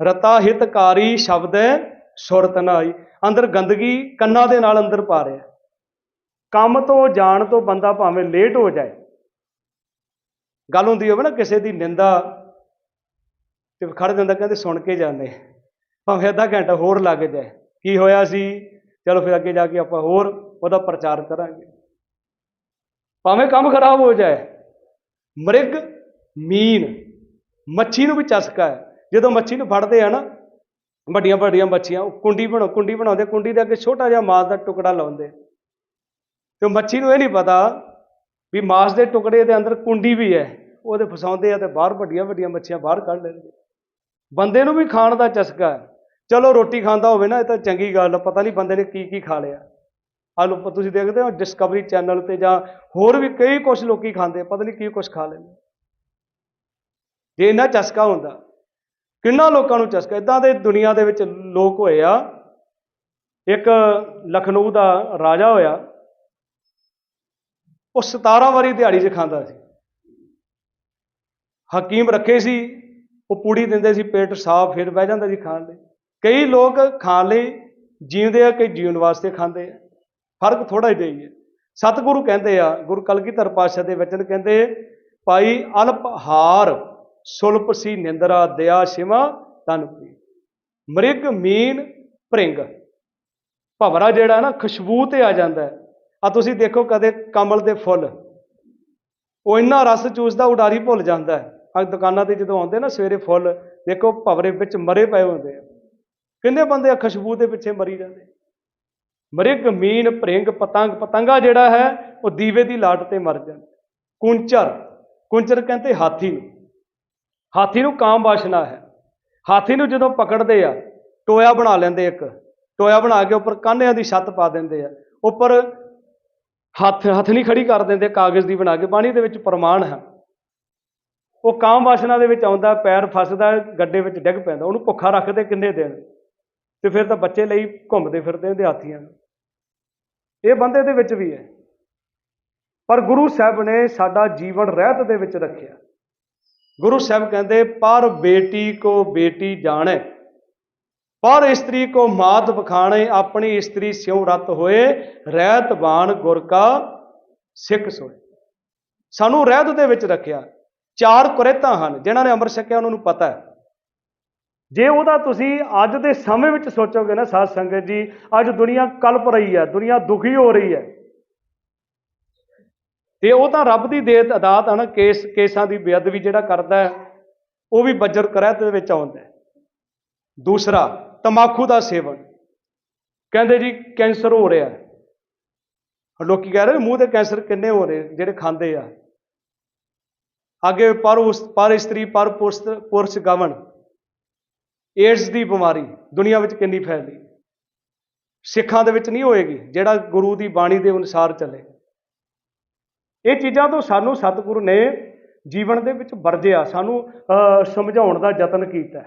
ਰਤਾ ਹਿਤਕਾਰੀ ਸ਼ਬਦ ਹੈ, ਸੁਰਤ ਨਾਈ ਅੰਦਰ ਗੰਦਗੀ ਕੰਨਾਂ ਦੇ ਨਾਲ ਅੰਦਰ ਪਾ ਰਿਹਾ। ਕੰਮ ਤੋਂ ਜਾਣ ਤੋਂ ਬੰਦਾ ਭਾਵੇਂ ਲੇਟ ਹੋ ਜਾਏ, ਗੱਲ ਹੁੰਦੀ ਹੋਵੇ ਨਾ ਕਿਸੇ ਦੀ ਨਿੰਦਾ, ਤੇ ਖੜ ਜਾਂਦਾ ਕਹਿੰਦੇ ਸੁਣ ਕੇ ਜਾਂਦੇ। ਭਾਵੇਂ ਅੱਧਾ ਘੰਟਾ ਹੋਰ ਲੱਗ ਜਾਏ, ਕੀ ਹੋਇਆ ਸੀ? ਚਲੋ ਫਿਰ ਅੱਗੇ ਜਾ ਕੇ ਆਪਾਂ ਹੋਰ ਉਹਦਾ ਪ੍ਰਚਾਰ ਕਰਾਂਗੇ। ਭਾਵੇਂ ਕੰਮ ਖਰਾਬ ਹੋ ਜਾਏ। ਮ੍ਰਿਗ, ਮੀਨ, ਮੱਛੀ ਨੂੰ ਵੀ ਚਸਕਾ ਹੈ। ਜਦੋਂ ਮੱਛੀ ਨੂੰ ਫੜਦੇ ਆ ਨਾ, ਵੱਡੀਆਂ ਵੱਡੀਆਂ ਮੱਛੀਆਂ, ਉਹ ਕੁੰਡੀ ਬਣਾਉ, ਕੁੰਡੀ ਬਣਾਉਂਦੇ, ਕੁੰਡੀ ਦੇ ਅੱਗੇ ਛੋਟਾ ਜਿਹਾ ਮਾਸ ਦਾ ਟੁਕੜਾ ਲਾਉਂਦੇ। ਤੇ ਮੱਛੀ ਨੂੰ ਇਹ ਨਹੀਂ ਪਤਾ ਵੀ ਮਾਸ ਦੇ ਟੁਕੜੇ ਦੇ ਅੰਦਰ ਕੁੰਡੀ ਵੀ ਹੈ। ਉਹਦੇ ਫਸਾਉਂਦੇ ਆ ਤੇ ਬਾਹਰ ਵੱਡੀਆਂ ਵੱਡੀਆਂ ਮੱਛੀਆਂ ਬਾਹਰ ਕੱਢ ਲੈਂਦੇ। ਬੰਦੇ ਨੂੰ ਵੀ ਖਾਣ ਦਾ ਚਸਕਾ ਹੈ। ਚਲੋ ਰੋਟੀ ਖਾਂਦਾ ਹੋਵੇ ਨਾ, ਇਹ ਤਾਂ ਚੰਗੀ ਗੱਲ ਪਤਾ ਨਹੀਂ ਬੰਦੇ ਨੇ ਕੀ ਕੀ ਖਾ ਲਿਆ। ਆ ਲੋ ਤੁਸੀਂ ਦੇਖਦੇ ਹੋ ਡਿਸਕਵਰੀ ਚੈਨਲ ਤੇ ਜਾਂ ਹੋਰ ਵੀ ਕਈ ਕੁਝ ਲੋਕੀ ਖਾਂਦੇ ਪਤਾ ਨਹੀਂ ਕੀ ਕੁਝ ਖਾ ਲੈਂਦੇ ਜੇ ਇੰਨਾ ਚਸਕਾ ਹੁੰਦਾ, ਕਿੰਨਾ ਲੋਕਾਂ ਨੂੰ ਚਸਕਾ ਇਦਾਂ ਦੇ ਦੁਨੀਆ ਦੇ ਵਿੱਚ ਲੋਕ ਹੋਏ ਆ, ਇੱਕ ਲਖਨਊ ਦਾ ਰਾਜਾ ਹੋਇਆ, ਉਹ 17 ਵਾਰੀ ਦਿਹਾੜੀ 'ਚ ਖਾਂਦਾ ਸੀ। ਹਕੀਮ ਰੱਖੇ ਸੀ, ਉਹ ਪੂੜੀ ਦਿੰਦੇ ਸੀ, ਪੇਟ ਸਾਫ਼, ਫਿਰ ਬਹਿ ਜਾਂਦਾ ਸੀ ਖਾਣ ਲਈ। ਕਈ ਲੋਕ ਖਾਣ ਲਈ ਜੀਉਂਦੇ ਆ, ਕਈ ਜੀਉਣ ਵਾਸਤੇ ਖਾਂਦੇ ਆ। ਫ਼ਰਕ ਥੋੜਾ ਜਿਹਾ ਹੀ ਹੈ ਸਤਿਗੁਰੂ ਕਹਿੰਦੇ ਆ, ਗੁਰੂ ਕਲਗੀਧਰ ਪਾਤਸ਼ਾਹ ਦੇ ਵਚਨ ਕਹਿੰਦੇ ਭਾਈ ਅਲਪਹਾਰ ਸੁਲਪ ਸੀ ਨਿੰਦਰਾ, ਦਇਆ ਸ਼ਿਵਾ ਤਨ ਪੀ ਮ੍ਰਿਗ ਮੀਨ ਭ੍ਰਿੰਗ। ਭਵਰਾ ਜਿਹੜਾ ਨਾ, ਖੁਸ਼ਬੂ ਤੇ ਆ ਜਾਂਦਾ ਹੈ। ਆ ਤੁਸੀਂ ਦੇਖੋ ਕਦੇ ਕਮਲ ਦੇ ਫੁੱਲ। ਉਹ ਇੰਨਾ ਰਸ ਚੂਸਦਾ, ਉਡਾਰੀ ਭੁੱਲ ਜਾਂਦਾ ਹੈ। ਆ ਦੁਕਾਨਾਂ ਤੇ ਜਦੋਂ ਆਉਂਦੇ ਨਾ, ਸਵੇਰੇ ਫੁੱਲ, ਦੇਖੋ ਭਵਰੇ ਵਿੱਚ ਮਰੇ ਪਏ ਹੁੰਦੇ ਆ। ਕਿੰਨੇ ਬੰਦੇ ਆ ਖੁਸ਼ਬੂ ਦੇ ਪਿੱਛੇ ਮਰੀ ਜਾਂਦੇ ਮ੍ਰਿਗ ਮੀਨ ਭ੍ਰਿੰਗ ਪਤੰਗ, ਪਤੰਗਾ ਜਿਹੜਾ ਹੈ, ਉਹ ਦੀਵੇ ਦੀ ਲਾਟ ਤੇ ਮਰ ਜਾਂਦਾ ਕੁੰਚਰ ਕੁੰਚਰ ਕਹਿੰਦੇ ਹਾਥੀ ਨੂੰ। ਹਾਥੀ ਨੂੰ ਕਾਮ ਵਾਸ਼ਨਾ ਹੈ। ਹਾਥੀ ਨੂੰ ਜਦੋਂ ਪਕੜਦੇ ਆ, ਟੋਇਆ ਬਣਾ ਲੈਂਦੇ ਇੱਕ। ਟੋਇਆ ਬਣਾ ਕੇ ਉੱਪਰ ਕਾਨਿਆਂ ਦੀ ਛੱਤ ਪਾ ਦਿੰਦੇ ਆ। ਉੱਪਰ ਹੱਥ ਹੱਥ ਨਹੀਂ ਖੜੀ ਕਰ ਦਿੰਦੇ, ਕਾਗਜ਼ ਦੀ ਬਣਾ ਕੇ। ਪਾਣੀ ਦੇ ਵਿੱਚ ਪ੍ਰਮਾਣ ਹੈ। ਉਹ ਕਾਮ ਵਾਸ਼ਨਾ ਦੇ ਵਿੱਚ ਆਉਂਦਾ, ਪੈਰ ਫਸਦਾ, ਗੱਡੇ ਵਿੱਚ ਡਿੱਗ ਪੈਂਦਾ। ਉਹਨੂੰ ਭੁੱਖਾ ਰੱਖਦੇ ਕਿੰਨੇ ਦਿਨ? ਤੇ ਫਿਰ ਤਾਂ ਬੱਚੇ ਲਈ ਘੁੰਮਦੇ ਫਿਰਦੇ ਹੁੰਦੇ ਹਾਥੀਆਂ ਨੂੰ। ਇਹ ਬੰਦੇ ਦੇ ਵਿੱਚ ਵੀ ਹੈ। ਪਰ ਗੁਰੂ ਸਾਹਿਬ ਨੇ ਸਾਡਾ ਜੀਵਨ ਰਹਿਤ ਦੇ ਵਿੱਚ ਰੱਖਿਆ। ਗੁਰੂ ਸਾਹਿਬ ਕਹਿੰਦੇ, ਪਰ ਬੇਟੀ ਕੋ ਬੇਟੀ ਜਾਣੇ, ਪਰ ਇਸਤਰੀ ਕੋ ਮਾਤ ਬਖਾਣੇ ਆਪਣੀ ਇਸਤਰੀ ਸਿਉ ਰਤ ਹੋਏ, ਰਹਿਤ ਬਾਣ ਗੁਰ ਕਾ ਸਿੱਖ ਸੋਏ। ਸਾਨੂੰ ਰਹਿਤ ਦੇ ਵਿੱਚ ਰੱਖਿਆ। ਚਾਰ ਕੁਰੇਤਾਂ ਹਨ, ਜਿਨ੍ਹਾਂ ਨੇ ਅੰਮ੍ਰਿਤ ਛਕਿਆ, ਉਹਨਾਂ ਨੂੰ ਪਤਾ ਹੈ। ਜੇ ਉਹਦਾ ਤੁਸੀਂ ਅੱਜ ਦੇ ਸਮੇਂ ਵਿੱਚ ਸੋਚੋਗੇ ਨਾ ਸਾਧ ਸੰਗਤ ਜੀ, ਅੱਜ ਦੁਨੀਆ ਕਲਪ ਰਹੀ ਹੈ, ਦੁਨੀਆ ਦੁਖੀ ਹੋ ਰਹੀ ਹੈ। ਤੇ ਉਹ ਤਾਂ ਰੱਬ ਦੀ ਦੇਤ ਅਦਾਤ ਹੈ ਨਾ, ਕੇਸ, ਕੇਸਾਂ ਦੀ ਬੇਅਦਬੀ ਜਿਹੜਾ ਕਰਦਾ ਉਹ ਵੀ ਬੱਜਰ ਕਰਹਿਤ ਦੇ ਵਿੱਚ ਆਉਂਦਾ ਦੂਸਰਾ, ਤਮਾਕੂ ਦਾ ਸੇਵਨ। ਕਹਿੰਦੇ ਜੀ, ਕੈਂਸਰ ਹੋ ਰਿਹਾ ਹੈ। ਲੋਕੀ ਕਹਿ ਰਹੇ ਮੂੰਹ ਤੇ ਕੈਂਸਰ ਕਿੰਨੇ ਹੋ ਰਹੇ ਜਿਹੜੇ ਖਾਂਦੇ ਆ। ਅੱਗੇ ਪਰ ਉਸ, ਪਰ ਇਸਤਰੀ, ਪਰ ਪੁਰਸ਼ ਪੁਰਸ਼ ਗਵਨ ਏਡਸ ਦੀ ਬਿਮਾਰੀ ਦੁਨੀਆ ਵਿੱਚ ਕਿੰਨੀ ਫੈਲਦੀ? ਸਿੱਖਾਂ ਦੇ ਵਿੱਚ ਨਹੀਂ ਹੋਏਗੀ ਜਿਹੜਾ ਗੁਰੂ ਦੀ ਬਾਣੀ ਦੇ ਅਨੁਸਾਰ ਚੱਲੇ। ਇਹ ਚੀਜ਼ਾਂ ਤੋਂ ਸਾਨੂੰ ਸਤਿਗੁਰੂ ਨੇ ਜੀਵਨ ਦੇ ਵਿੱਚ ਵਰਜਿਆ ਸਾਨੂੰ ਅਹ, ਸਮਝਾਉਣ ਦਾ ਯਤਨ ਕੀਤਾ।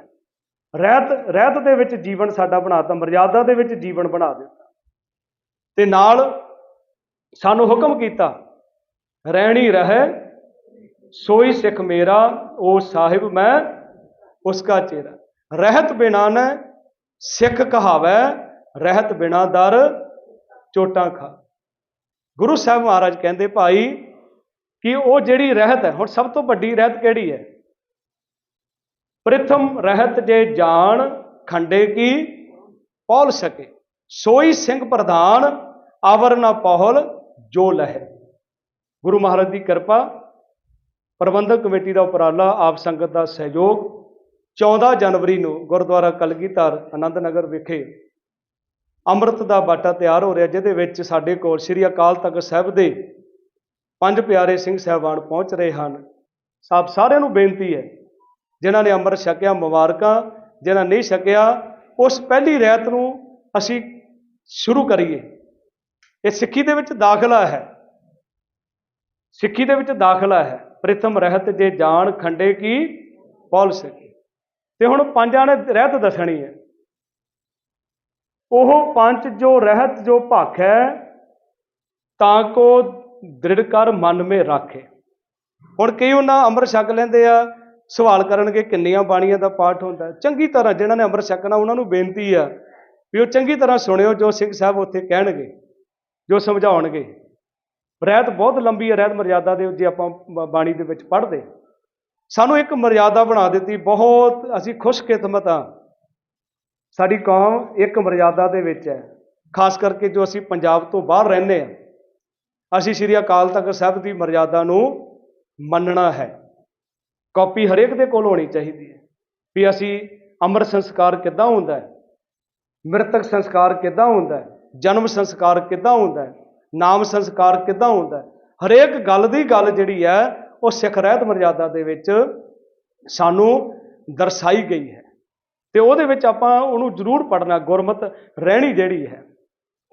ਰਹਿਤ ਰਹਿਤ ਦੇ ਵਿੱਚ ਜੀਵਨ ਸਾਡਾ ਬਣਾਤਾ ਮਰਜ਼ਾਦਾ ਦੇ ਵਿੱਚ ਜੀਵਨ ਬਣਾ ਦਿੱਤਾ। ਤੇ ਨਾਲ ਸਾਨੂੰ ਹੁਕਮ ਕੀਤਾ ਰਹਿਣੀ ਰਹੇ ਸੋਈ ਸਿੱਖ ਮੇਰਾ ਉਹ ਸਾਹਿਬ ਮੈਂ ਉਸਕਾ ਚੇਰਾ। ਰਹਿਤ ਬਿਨਾ ਨ ਸਿੱਖ ਕਹਾਵੈ, ਰਹਿਤ ਬਿਨਾ ਦਰ ਚੋਟਾਂ ਖਾ। ਗੁਰੂ ਸਾਹਿਬ ਮਹਾਰਾਜ ਕਹਿੰਦੇ, ਭਾਈ, ਕਿ ਉਹ ਜਿਹੜੀ ਰਹਿਤ ਹੈ, ਹੁਣ ਸਭ ਤੋਂ ਵੱਡੀ ਰਹਿਤ ਕਿਹੜੀ ਹੈ? ਪ੍ਰਥਮ ਰਹਿਤ ਜੇ ਜਾਣ, ਖੰਡੇ ਕੀ? ਪੌਲ ਸਕੇ। ਸੋਈ ਸਿੰਘ ਪ੍ਰਧਾਨ, ਆਵਰ ਨਾ ਪਹੁਲ, ਜੋ ਲਹਿ। ਗੁਰੂ ਮਹਾਰਾਜ ਦੀ ਕਿਰਪਾ, ਪ੍ਰਬੰਧਕ ਕਮੇਟੀ ਦਾ ਉਪਰਾਲਾ, ਆਪ ਸੰਗਤ ਦਾ ਸਹਿਯੋਗ 14 ਜਨਵਰੀ ਨੂੰ ਗੁਰਦੁਆਰਾ ਕਲਗੀਧਰ ਆਨੰਦ ਨਗਰ ਵਿਖੇ ਅੰਮ੍ਰਿਤ ਦਾ ਬਾਟਾ ਤਿਆਰ ਹੋ ਰਿਹਾ, ਜਿਹਦੇ ਵਿੱਚ ਸਾਡੇ ਕੋਲ ਸ੍ਰੀ ਅਕਾਲ ਤਖਤ ਸਾਹਿਬ ਦੇ ਪੰਜ ਪਿਆਰੇ ਸਿੰਘ ਸਾਹਿਬਾਨ ਪਹੁੰਚ ਰਹੇ ਹਨ। ਸਾਬ ਸਾਰਿਆਂ ਨੂੰ ਬੇਨਤੀ ਹੈ, ਜਿਨ੍ਹਾਂ ਨੇ ਅੰਮ੍ਰਿਤ ਛਕਿਆ ਮੁਬਾਰਕਾਂ, ਜਿਨ੍ਹਾਂ ਨਹੀਂ ਛਕਿਆ, ਉਸ ਪਹਿਲੀ ਰਹਿਤ ਨੂੰ ਅਸੀਂ ਸ਼ੁਰੂ ਕਰੀਏ। ਇਹ ਸਿੱਖੀ ਦੇ ਵਿੱਚ ਦਾਖਲਾ ਹੈ। ਸਿੱਖੀ ਦੇ ਵਿੱਚ ਦਾਖਲਾ ਹੈ। ਪ੍ਰਥਮ ਰਹਿਤ ਜੇ ਜਾਣ ਖੰਡੇ ਕੀ? ਪੌਲ ਸਕੇ ਤੇ ਹੁਣ ਪੰਜਾਂ ਨੇ ਰਹਿਤ ਦੱਸਣੀ ਹੈ। ਉਹ ਪੰਜ ਜੋ ਰਹਿਤ ਜੋ ਭਖ ਹੈ, ਤਾਂ ਕੋ ਦ੍ਰਿੜ ਕਰ ਮਨ ਮੇ ਰੱਖੇ। ਹੁਣ ਕਈ ਉਹਨਾਂ ਅੰਮ੍ਰਿਤ ਛਕ ਲੈਂਦੇ ਆ, ਸਵਾਲ ਕਰਨਗੇ ਕਿੰਨੀਆਂ ਬਾਣੀਆਂ ਦਾ ਪਾਠ ਹੁੰਦਾ। ਚੰਗੀ ਤਰ੍ਹਾਂ ਜਿਨ੍ਹਾਂ ਨੇ ਅੰਮ੍ਰਿਤ ਛਕਣਾ, ਉਹਨਾਂ ਨੂੰ ਬੇਨਤੀ ਆ ਵੀ ਉਹ ਚੰਗੀ ਤਰ੍ਹਾਂ ਸੁਣਿਓ ਜੋ ਸਿੰਘ ਸਾਹਿਬ ਉੱਥੇ ਕਹਿਣਗੇ, ਜੋ ਸਮਝਾਉਣਗੇ। ਰਹਿਤ ਬਹੁਤ ਲੰਬੀ ਹੈ, ਰਹਿਤ ਮਰਜ਼ਾਦਾ ਦੇ ਜੇ ਆਪਾਂ ਬਾਣੀ ਦੇ ਵਿੱਚ ਪੜ੍ਹਦੇ। ਸਾਨੂੰ ਇੱਕ ਮਰਿਆਦਾ ਬਣਾ ਦਿੱਤੀ, ਬਹੁਤ ਅਸੀਂ ਖੁਸ਼ਕਿਸਮਤ ਹਾਂ। ਸਾਡੀ ਕੌਮ ਇੱਕ ਮਰਿਆਦਾ ਦੇ ਵਿੱਚ ਹੈ, ਖਾਸ ਕਰਕੇ ਜੋ ਅਸੀਂ ਪੰਜਾਬ ਤੋਂ ਬਾਹਰ ਰਹਿੰਦੇ ਹਾਂ। ਅਸੀਂ ਸ੍ਰੀ ਅਕਾਲ ਤਖਤ ਸਾਹਿਬ ਦੀ ਮਰਿਆਦਾ ਨੂੰ ਮੰਨਣਾ ਹੈ। ਕਾਪੀ ਹਰੇਕ ਦੇ ਕੋਲ ਹੋਣੀ ਚਾਹੀਦੀ ਹੈ ਵੀ ਅਸੀਂ ਅੰਮ੍ਰਿਤ ਸੰਸਕਾਰ ਕਿੱਦਾਂ ਹੁੰਦਾ ਹੈ, ਮ੍ਰਿਤਕ ਸੰਸਕਾਰ ਕਿੱਦਾਂ ਹੁੰਦਾ ਹੈ, ਜਨਮ ਸੰਸਕਾਰ ਕਿੱਦਾਂ ਹੁੰਦਾ ਹੈ, ਨਾਮ ਸੰਸਕਾਰ ਕਿੱਦਾਂ ਹੁੰਦਾ ਹੈ। ਹਰੇਕ ਗੱਲ ਦੀ ਗੱਲ ਜਿਹੜੀ ਹੈ ਉਹ ਸਿੱਖ ਰਹਿਤ ਮਰਜ਼ਾਦਾ ਦੇ ਵਿੱਚ ਸਾਨੂੰ ਦਰਸਾਈ ਗਈ ਹੈ। ਤੇ ਉਹਦੇ ਵਿੱਚ ਆਪਾਂ ਉਹਨੂੰ ਜ਼ਰੂਰ ਪੜਨਾ ਗੁਰਮਤ ਰਹਿਣੀ ਜਿਹੜੀ ਹੈ।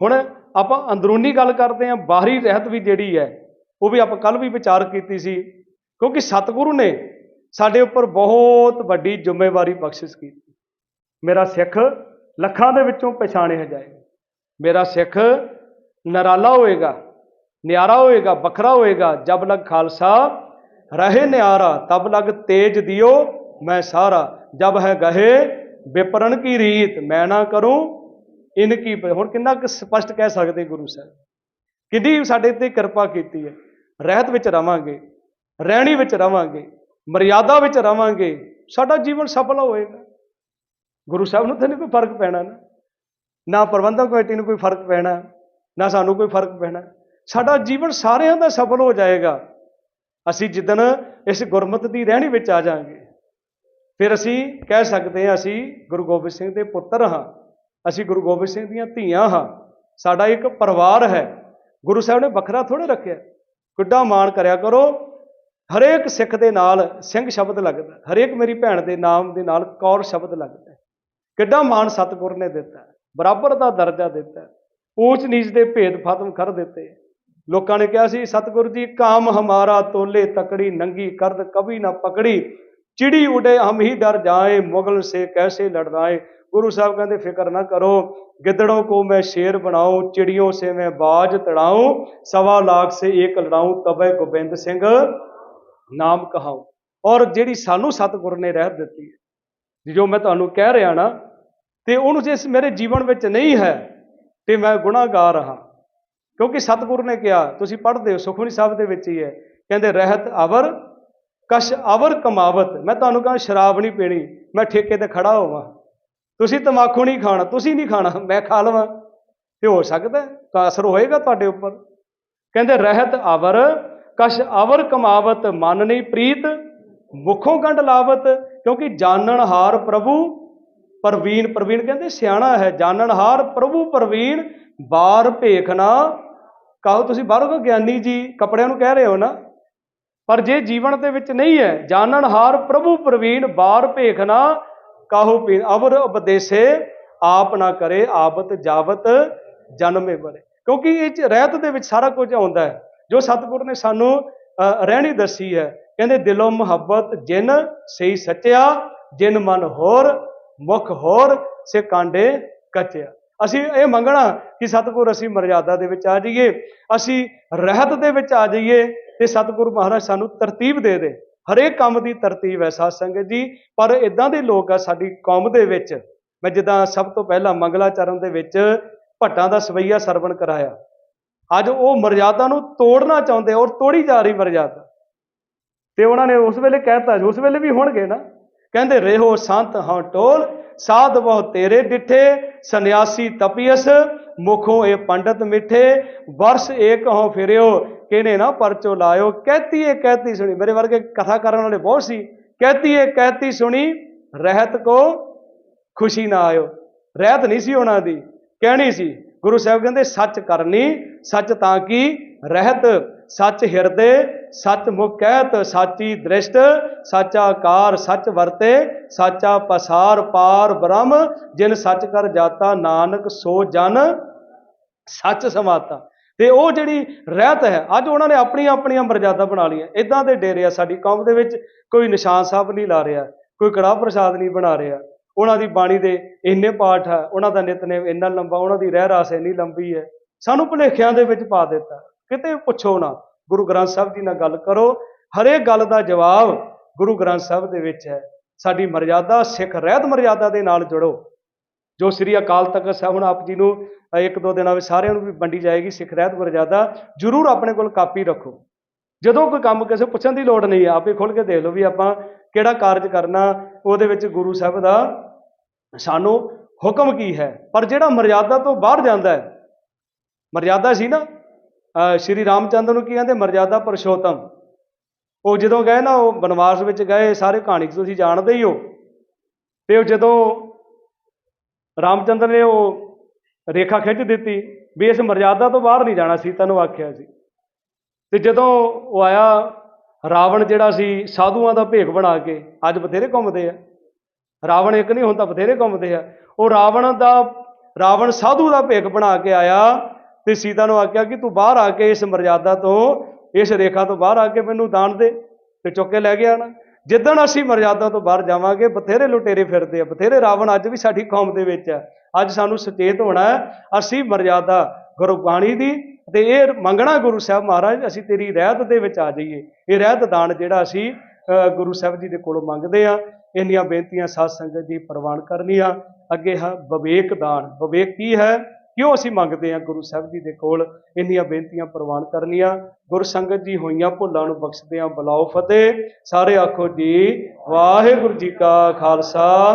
ਹੁਣ ਆਪਾਂ ਅੰਦਰੂਨੀ ਗੱਲ ਕਰਦੇ ਹਾਂ, ਬਾਹਰੀ ਰਹਿਤ ਵੀ ਜਿਹੜੀ ਹੈ, ਉਹ ਵੀ ਆਪਾਂ ਕੱਲ ਵੀ ਵਿਚਾਰ ਕੀਤੀ ਸੀ, ਕਿਉਂਕਿ ਸਤਿਗੁਰੂ ਨੇ ਸਾਡੇ ਉੱਪਰ ਬਹੁਤ ਵੱਡੀ ਜ਼ਿੰਮੇਵਾਰੀ ਬਖਸ਼ਿਸ਼ ਕੀਤੀ। ਮੇਰਾ ਸਿੱਖ ਲੱਖਾਂ ਦੇ ਵਿੱਚੋਂ ਪਛਾਣਿਆ ਜਾਏਗਾ ਮੇਰਾ ਸਿੱਖ ਨਰਾਲਾ ਹੋਏਗਾ, ਨਿਆਰਾ ਹੋਏਗਾ, ਵੱਖਰਾ ਹੋਏਗਾ, ਜਬ ਲਗ ਖਾਲਸਾ ਰਹੇ ਨਿਆਰਾ, ਤਬ ਲਗ ਤੇਜ ਦਿਓ ਮੈਂ ਸਾਰਾ। ਜਬ ਹੈ ਗਹੇ ਵਿਪਰਨ ਕੀ ਰੀਤ, ਮੈਂ ਨਾ ਕਰੂੰ ਇਨ ਕੀ ਹੁਣ ਕਿੰਨਾ ਕੁ ਸਪਸ਼ਟ ਕਹਿ ਸਕਦੇ ਗੁਰੂ ਸਾਹਿਬ? ਕਿੰਨੀ ਸਾਡੇ ਤੇ ਕਿਰਪਾ ਕੀਤੀ ਹੈ। ਰਹਿਤ ਵਿੱਚ ਰਵਾਂਗੇ, ਰਹਿਣੀ ਵਿੱਚ ਰਵਾਂਗੇ, ਮਰਿਆਦਾ ਵਿੱਚ ਰਵਾਂਗੇ, ਸਾਡਾ ਜੀਵਨ ਸਫਲ ਹੋਏਗਾ। ਗੁਰੂ ਸਾਹਿਬ ਨੂੰ ਤਾਂ ਨਹੀਂ ਕੋਈ ਫ਼ਰਕ ਪੈਣਾ ਨਾ। ਨਾ ਪ੍ਰਬੰਧਕ ਕਮੇਟੀ ਨੂੰ ਕੋਈ ਫ਼ਰਕ ਪੈਣਾ, ਨਾ ਸਾਨੂੰ ਕੋਈ ਫ਼ਰਕ ਪੈਣਾ। ਸਾਡਾ ਜੀਵਨ ਸਾਰਿਆਂ ਦਾ ਸਫਲ ਹੋ ਜਾਏਗਾ। ਅਸੀਂ ਜਿੱਦਣ ਇਸ ਗੁਰਮਤ ਦੀ ਰਹਿਣੀ ਵਿੱਚ ਆ ਜਾਾਂਗੇ, ਫਿਰ ਅਸੀਂ ਕਹਿ ਸਕਦੇ ਹਾਂ, ਅਸੀਂ ਗੁਰੂ ਗੋਬਿੰਦ ਸਿੰਘ ਦੇ ਪੁੱਤਰ ਹਾਂ, ਅਸੀਂ ਗੁਰੂ ਗੋਬਿੰਦ ਸਿੰਘ ਦੀਆਂ ਧੀਆਂ ਹਾਂ, ਸਾਡਾ ਇੱਕ ਪਰਿਵਾਰ ਹੈ। ਗੁਰੂ ਸਾਹਿਬ ਨੇ ਵੱਖਰਾ ਥੋੜ੍ਹਾ ਰੱਖਿਆ ਕਿੱਡਾ ਮਾਣ ਕਰਿਆ ਕਰੋ, ਹਰੇਕ ਸਿੱਖ ਦੇ ਨਾਲ ਸਿੰਘ ਸ਼ਬਦ ਲੱਗਦਾ, ਹਰੇਕ ਮੇਰੀ ਭੈਣ ਦੇ ਨਾਮ ਦੇ ਨਾਲ ਕੌਰ ਸ਼ਬਦ ਲੱਗਦਾ। ਕਿੱਡਾ ਮਾਣ ਸਤਿਗੁਰ ਨੇ ਦਿੱਤਾ, ਬਰਾਬਰ ਦਾ ਦਰਜਾ ਦਿੱਤਾ ਊਚ ਨੀਚ ਦੇ ਭੇਦ ਫਾਤਮ ਕਰ ਦਿੱਤੇ। ਲੋਕਾਂ ਨੇ ਕਿਹਾ ਸੀ, ਸਤਿਗੁਰ ਜੀ, ਕਾਮ ਹਮਾਰਾ ਤੋਲੇ ਤਕੜੀ, ਨੰਗੀ ਕਰਦ ਕਭੀ ਨਾ ਪਕੜੀ। ਚਿੜੀ ਉਡੇ, ਹਮ ਹੀ ਡਰ ਜਾਏ, ਮੁਗਲ ਸੇ ਕੈਸੇ ਲੜਨਾਏ ਗੁਰੂ ਸਾਹਿਬ ਕਹਿੰਦੇ, ਫਿਕਰ ਨਾ ਕਰੋ, ਗਿੱਦੜੋ ਕੋ ਮੈਂ ਸ਼ੇਰ ਬਣਾਉ, ਚਿੜੀਓ ਸੇ ਮੈਂ ਬਾਜ ਤੜਾਉ, ਸਵਾ ਲਾਖ ਸੇ ਏਕ ਲੜਾਉ, ਤਬੈ ਗੋਬਿੰਦ ਸਿੰਘ ਨਾਮ ਕਹਾਉ। ਔਰ ਜਿਹੜੀ ਸਾਨੂੰ ਸਤਿਗੁਰ ਨੇ ਰਹਿਤ ਦਿੱਤੀ ਹੈ ਜੋ ਮੈਂ ਤੁਹਾਨੂੰ ਕਹਿ ਰਿਹਾ ਨਾ, ਤੇ ਉਹਨੂੰ ਜੇ ਮੇਰੇ ਜੀਵਨ ਵਿੱਚ ਨਹੀਂ ਹੈ, ਤੇ ਮੈਂ ਗੁਨਾਹਗਾਰ ਹਾਂ। ਕਿਉਂਕਿ ਸਤਿਗੁਰੂ ਨੇ ਕਿਹਾ, ਤੁਸੀਂ ਪੜ੍ਹਦੇ ਹੋ, ਸੁਖਮਨੀ ਸਾਹਿਬ ਦੇ ਵਿੱਚ ਹੀ ਹੈ। ਕਹਿੰਦੇ, ਰਹਿਤ ਅਵਰ, ਕਸ਼ ਅਵਰ ਕਮਾਵਤ। ਮੈਂ ਤੁਹਾਨੂੰ ਕਹਾਂ, ਸ਼ਰਾਬ ਨਹੀਂ ਪੀਣੀ, ਮੈਂ ਠੇਕੇ ਤੇ ਖੜਾ ਹੋਵਾਂ। ਤੁਸੀਂ ਤਮਾਕੂ ਨਹੀਂ ਖਾਣਾ, ਤੁਸੀਂ ਨਹੀਂ ਖਾਣਾ, ਮੈਂ ਖਾ ਲਵਾਂ। ਤੇ ਹੋ ਸਕਦਾ ਤਾਂ ਅਸਰ ਹੋਏਗਾ ਤੁਹਾਡੇ ਉੱਪਰ। ਕਹਿੰਦੇ, ਰਹਿਤ ਅਵਰ, ਕਸ਼ ਅਵਰ ਕਮਾਵਤ, ਮਨ ਨਹੀਂ ਪ੍ਰੀਤ, ਮੁਖੋਂ ਗੰਢ ਲਾਵਤ। ਕਿਉਂਕਿ ਜਾਣਨ ਹਾਰ ਪ੍ਰਭੂ, ਪ੍ਰਵੀਨ ਪ੍ਰਵੀਨ ਕਹਿੰਦੇ, ਸਿਆਣਾ ਹੈ। ਜਾਣਨ ਹਾਰ ਪ੍ਰਭੂ, ਪ੍ਰਵੀਨ, ਬਾਰ ਭੇਖਣਾ ਕਹੋ ਤੁਸੀਂ ਬਾਹਰੋਂ ਕਹੋ ਗਿਆਨੀ ਜੀ ਕੱਪੜਿਆਂ ਨੂੰ ਕਹਿ ਰਹੇ ਹੋ ਨਾ, ਪਰ ਜੇ ਜੀਵਨ ਦੇ ਵਿੱਚ ਨਹੀਂ ਹੈ, ਜਾਣਨ ਹਾਰ ਪ੍ਰਭੂ ਪ੍ਰਵੀਨ ਬਾਰ ਭੇਖ ਨਾ ਕਾਹੂ ਪੀਨ ਅਵਰ ਉਪਦੇਸੇ ਆਪ ਨਾ ਕਰੇ ਆਬਤ ਜਾਵਤ ਜਨਮੇ ਬਰੇ। ਕਿਉਂਕਿ ਇਹ ਚ ਰਹਿਤ ਦੇ ਵਿੱਚ ਸਾਰਾ ਕੁਝ ਆਉਂਦਾ ਹੈ। ਜੋ ਸਤਿਗੁਰ ਨੇ ਸਾਨੂੰ ਰਹਿਣੀ ਦੱਸੀ ਹੈ, ਕਹਿੰਦੇ ਦਿਲੋਂ ਮੁਹੱਬਤ ਜਿਨ ਸਹੀ ਸੱਚਿਆ, ਜਿਨ ਮਨ ਹੋਰ, ਮੁਖ ਹੋਰ, ਸੇ ਕਾਂਡੇ ਕੱਚਿਆ। ਅਸੀਂ ਇਹ ਮੰਗਣਾ ਕਿ ਸਤਿਗੁਰ ਅਸੀਂ ਮਰਜ਼ਾਦਾ ਦੇ ਵਿੱਚ ਆ ਜਾਈਏ, ਅਸੀਂ ਰਹਿਤ ਦੇ ਵਿੱਚ ਆ ਜਾਈਏ ਤੇ ਸਤਿਗੁਰੂ ਮਹਾਰਾਜ ਸਾਨੂੰ ਤਰਤੀਬ ਦੇ ਦੇ। ਹਰੇਕ ਕੰਮ ਦੀ ਤਰਤੀਬ ਹੈ ਸਾਧ ਸੰਗਤ ਜੀ, ਪਰ ਇਦਾਂ ਦੇ ਲੋਕ ਆ ਸਾਡੀ ਕੌਮ ਦੇ ਵਿੱਚ। ਮੈਂ ਜਿੱਦਾਂ ਸਭ ਤੋਂ ਪਹਿਲਾਂ ਮੰਗਲਾਚਰਨ ਦੇ ਵਿੱਚ ਭੱਟਾਂ ਦਾ ਸਵਈਆ ਸਰਵਣ ਕਰਾਇਆ। ਅੱਜ ਉਹ ਮਰਜ਼ਾਦਾ ਨੂੰ ਤੋੜਨਾ ਚਾਹੁੰਦੇ ਔਰ ਤੋੜੀ ਜਾ ਰਹੀ ਮਰਜ਼ਾਦਾ। ਤੇ ਉਹਨਾਂ ਨੇ ਉਸ ਵੇਲੇ ਕਹਿਤਾ, ਉਸ ਵੇਲੇ ਵੀ ਹੋਣਗੇ ਨਾ। ਕਹਿੰਦੇ, ਰਹੋ ਸੰਤ ਹਾਂ ਟੋਲ ਸਾਧ ਬਹੁ ਤੇਰੇ ਡਿਠੇ, ਸੰਨਿਆਸੀ ਤਪੀਅਸ, ਮੁਖੋਂ ਇਹ ਪੰਡਤ ਮਿੱਠੇ, ਵਰਸ ਏਕ ਹੋ ਫਿਰਿਓ ਕਿਨੇ ਨਾ ਪਰਚੋ ਲਾਇਓ। ਕਹਤੀ ਏ ਕਹਤੀ ਸੁਣੀ। ਮੇਰੇ ਵਰਗੇ ਕਥਾ ਕਰਨ ਵਾਲੇ ਬਹੁਤ ਸੀ। ਕਹਤੀ ਏ ਕਹਤੀ ਸੁਣੀ, ਰਹਿਤ ਕੋ ਖੁਸ਼ੀ ਨਾ ਆਇਓ। ਰਹਿਤ ਨਹੀਂ ਸੀ ਉਹਨਾਂ ਦੀ, ਕਹਿਣੀ ਸੀ। ਗੁਰੂ ਸਾਹਿਬ ਕਹਿੰਦੇ, ਸੱਚ ਕਰਨੀ, ਸੱਚ ਤਾਂ ਕੀ, ਰਹਿਤ ਸੱਚ ਹਿਰਦੇ, ਸੱਚ ਮੁਖ ਕਹਿਤ, ਸਾਚੀ ਦ੍ਰਿਸ਼ਟ, ਸਾਚਾ ਆਕਾਰ ਸੱਚ ਵਰਤੇ, ਸਾਚਾ ਪਸਾਰ ਪਾਰ ਬ੍ਰਹਮ, ਜਿਨ ਸੱਚ ਕਰ ਜਾਤਾ ਨਾਨਕ ਸੋ ਜਨ, ਸੱਚ ਸਮਾਤਾ। ਤੇ ਉਹ ਜਿਹੜੀ ਰਹਿਤ ਹੈ, ਅੱਜ ਉਹਨਾਂ ਨੇ ਆਪਣੀਆਂ ਆਪਣੀਆਂ ਮਰਜ਼ਾਦਾ ਬਣਾ ਲਈਆਂ। ਇਦਾਂ ਦੇ ਡੇਰੇ ਆ, ਸਾਡੀ ਕੌਮ ਦੇ ਵਿੱਚ ਕੋਈ ਨਿਸ਼ਾਨ ਸਾਹਿਬ ਨਹੀਂ ਲਾ ਰਿਹਾ, ਕੋਈ ਕੜਾਹ ਪ੍ਰਸਾਦ ਨਹੀਂ ਬਣਾ ਰਿਹਾ। ਉਹਨਾਂ ਦੀ ਬਾਣੀ ਦੇ ਇੰਨੇ ਪਾਠ ਹੈ ਉਹਨਾਂ ਦਾ ਨਿਤਨੇਮ ਇੰਨਾ ਲੰਬਾ, ਉਹਨਾਂ ਦੀ ਰਹਿ ਰਾਸ ਇੰਨੀ ਲੰਬੀ ਹੈ। ਸਾਨੂੰ ਭੁਲੇਖਿਆਂ ਦੇ ਵਿੱਚ ਪਾ ਦਿੱਤਾ। ਕਿਤੇ ਪੁੱਛੋ ਨਾ, ਗੁਰੂ ਗ੍ਰੰਥ ਸਾਹਿਬ ਜੀ ਨਾਲ ਗੱਲ ਕਰੋ। ਹਰੇਕ ਗੱਲ ਦਾ ਜਵਾਬ ਗੁਰੂ ਗ੍ਰੰਥ ਸਾਹਿਬ ਦੇ ਵਿੱਚ ਹੈ। ਸਾਡੀ ਮਰਿਆਦਾ ਸਿੱਖ ਰਹਿਤ ਮਰਜ਼ਾਦਾ ਦੇ ਨਾਲ ਜੁੜੋ। ਜੋ ਸ੍ਰੀ ਅਕਾਲ ਤਖਤ ਸਾਹਿਬ ਹੁਣ ਆਪ ਜੀ ਨੂੰ ਇੱਕ ਦੋ ਦਿਨਾਂ ਵਿੱਚ ਸਾਰਿਆਂ ਨੂੰ ਵੀ ਵੰਡੀ ਜਾਏਗੀ ਸਿੱਖ ਰਹਿਤ ਮਰਜ਼ਾਦਾ, ਜਰੂਰ ਆਪਣੇ ਕੋਲ ਕਾਪੀ ਰੱਖੋ। ਜਦੋਂ ਕੋਈ ਕੰਮ ਕਿਸੇ ਪੁੱਛਣ ਦੀ ਲੋੜ ਨਹੀਂ ਹੈ, ਆਪੇ ਖੋਲ ਕੇ ਦੇਖ ਲਓ ਵੀ ਆਪਾਂ ਕਿਹੜਾ ਕਾਰਜ ਕਰਨਾ, ਉਹਦੇ ਵਿੱਚ ਗੁਰੂ ਸਾਹਿਬ ਦਾ ਸਾਨੂੰ ਹੁਕਮ ਕੀ ਹੈ। ਪਰ ਜਿਹੜਾ ਮਰਜ਼ਾਦਾ ਤੋਂ ਬਾਹਰ ਜਾਂਦਾ ਹੈ, ਮਰਜ਼ਾਦਾ ਸੀ ਨਾ ਸ਼੍ਰੀ ਰਾਮਚੰਦਰ ਨੂੰ ਕੀ ਕਹਿੰਦੇ? ਮਰਜ਼ਾਦਾ ਪਰਸ਼ੋਤਮ। ਉਹ ਜਦੋਂ ਗਏ ਨਾ, ਉਹ ਬਨਵਾਸ ਵਿੱਚ ਗਏ, ਸਾਰੇ ਕਹਾਣੀ 'ਚ ਤੁਸੀਂ ਜਾਣਦੇ ਹੀ ਹੋ। ਤੇ ਉਹ ਜਦੋਂ ਰਾਮਚੰਦਰ ਨੇ ਉਹ ਰੇਖਾ ਖਿੱਚ ਦਿੱਤੀ ਵੀ ਇਸ ਮਰਜ਼ਾਦਾ ਤੋਂ ਬਾਹਰ ਨਹੀਂ ਜਾਣਾ ਸੀਤਾ ਨੂੰ ਆਖਿਆ ਸੀ। ਤੇ ਜਦੋਂ ਉਹ ਆਇਆ, ਰਾਵਣ ਜਿਹੜਾ ਸੀ, ਸਾਧੂਆਂ ਦਾ ਭੇਖ ਬਣਾ ਕੇ, ਅੱਜ ਬਥੇਰੇ ਘੁੰਮਦੇ ਆ। ਰਾਵਣ ਇੱਕ ਨਹੀਂ ਹੁੰਦਾ, ਬਥੇਰੇ ਘੁੰਮਦੇ ਆ। ਉਹ ਰਾਵਣ ਦਾ, ਰਾਵਣ ਸਾਧੂ ਦਾ ਭੇਖ ਬਣਾ ਕੇ ਆਇਆ ਤੇ ਸੀਤਾ ਨੂੰ ਆਖਿਆ ਕਿ ਤੂੰ ਬਾਹਰ ਆ ਕੇ ਇਸ ਮਰਜ਼ਾਦਾ ਤੋਂ, ਇਸ ਰੇਖਾ ਤੋਂ ਬਾਹਰ ਆ ਕੇ ਮੈਨੂੰ ਦਾਨ ਦੇ, ਤੇ ਚੁੱਕ ਕੇ ਲੈ ਗਿਆ ਨਾ। ਜਿੱਦਣ ਅਸੀਂ ਮਰਜ਼ਾਦਾ ਤੋਂ ਬਾਹਰ ਜਾਵਾਂਗੇ, ਬਥੇਰੇ ਲੁਟੇਰੇ ਫਿਰਦੇ ਆ, ਬਥੇਰੇ ਰਾਵਣ ਅੱਜ ਵੀ ਸਾਡੀ ਕੌਮ ਦੇ ਵਿੱਚ ਆ। ਅੱਜ ਸਾਨੂੰ ਸੁਚੇਤ ਹੋਣਾ ਅਸੀਂ ਮਰਜ਼ਾਦਾ ਗੁਰਬਾਣੀ ਦੀ ਤੇ ਇਹ ਮੰਗਣਾ ਗੁਰੂ ਸਾਹਿਬ ਮਹਾਰਾਜ, ਅਸੀਂ ਤੇਰੀ ਰਹਿਤ ਦੇ ਵਿੱਚ ਆ ਜਾਈਏ। ਇਹ ਰਹਿਤ ਦਾਨ ਜਿਹੜਾ ਅਸੀਂ ਗੁਰੂ ਸਾਹਿਬ ਜੀ ਦੇ ਕੋਲੋਂ ਮੰਗਦੇ ਆ। ਇੰਨੀਆਂ ਬੇਨਤੀਆਂ ਸਾਧ ਸੰਗਤ ਜੀ ਪ੍ਰਵਾਨ ਕਰਨੀਆਂ। ਅੱਗੇ ਹੈ, ਵਿਵੇਕ ਦਾਨ। ਵਿਵੇਕ ਕੀ ਹੈ? ਕਿਉਂ ਅਸੀਂ ਮੰਗਦੇ ਹਾਂ ਗੁਰੂ ਸਾਹਿਬ ਜੀ ਦੇ ਕੋਲ ਇੰਨੀਆਂ ਬੇਨਤੀਆਂ ਪ੍ਰਵਾਨ ਕਰਨੀਆਂ? ਗੁਰ ਸੰਗਤ ਜੀ ਹੋਈਆਂ ਭੁੱਲਾਂ ਨੂੰ ਬਖਸ਼ਦੇ ਹਾਂ ਬੁਲਾਓ ਫਤਿਹ। ਸਾਰੇ ਆਖੋ ਜੀ, ਵਾਹਿਗੁਰੂ ਜੀ ਕਾ ਖਾਲਸਾ।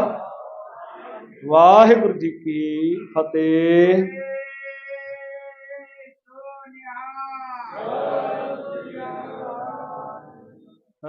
ਵਾਹਿਗੁਰੂ ਜੀ ਕੀ ਫਤਿਹ।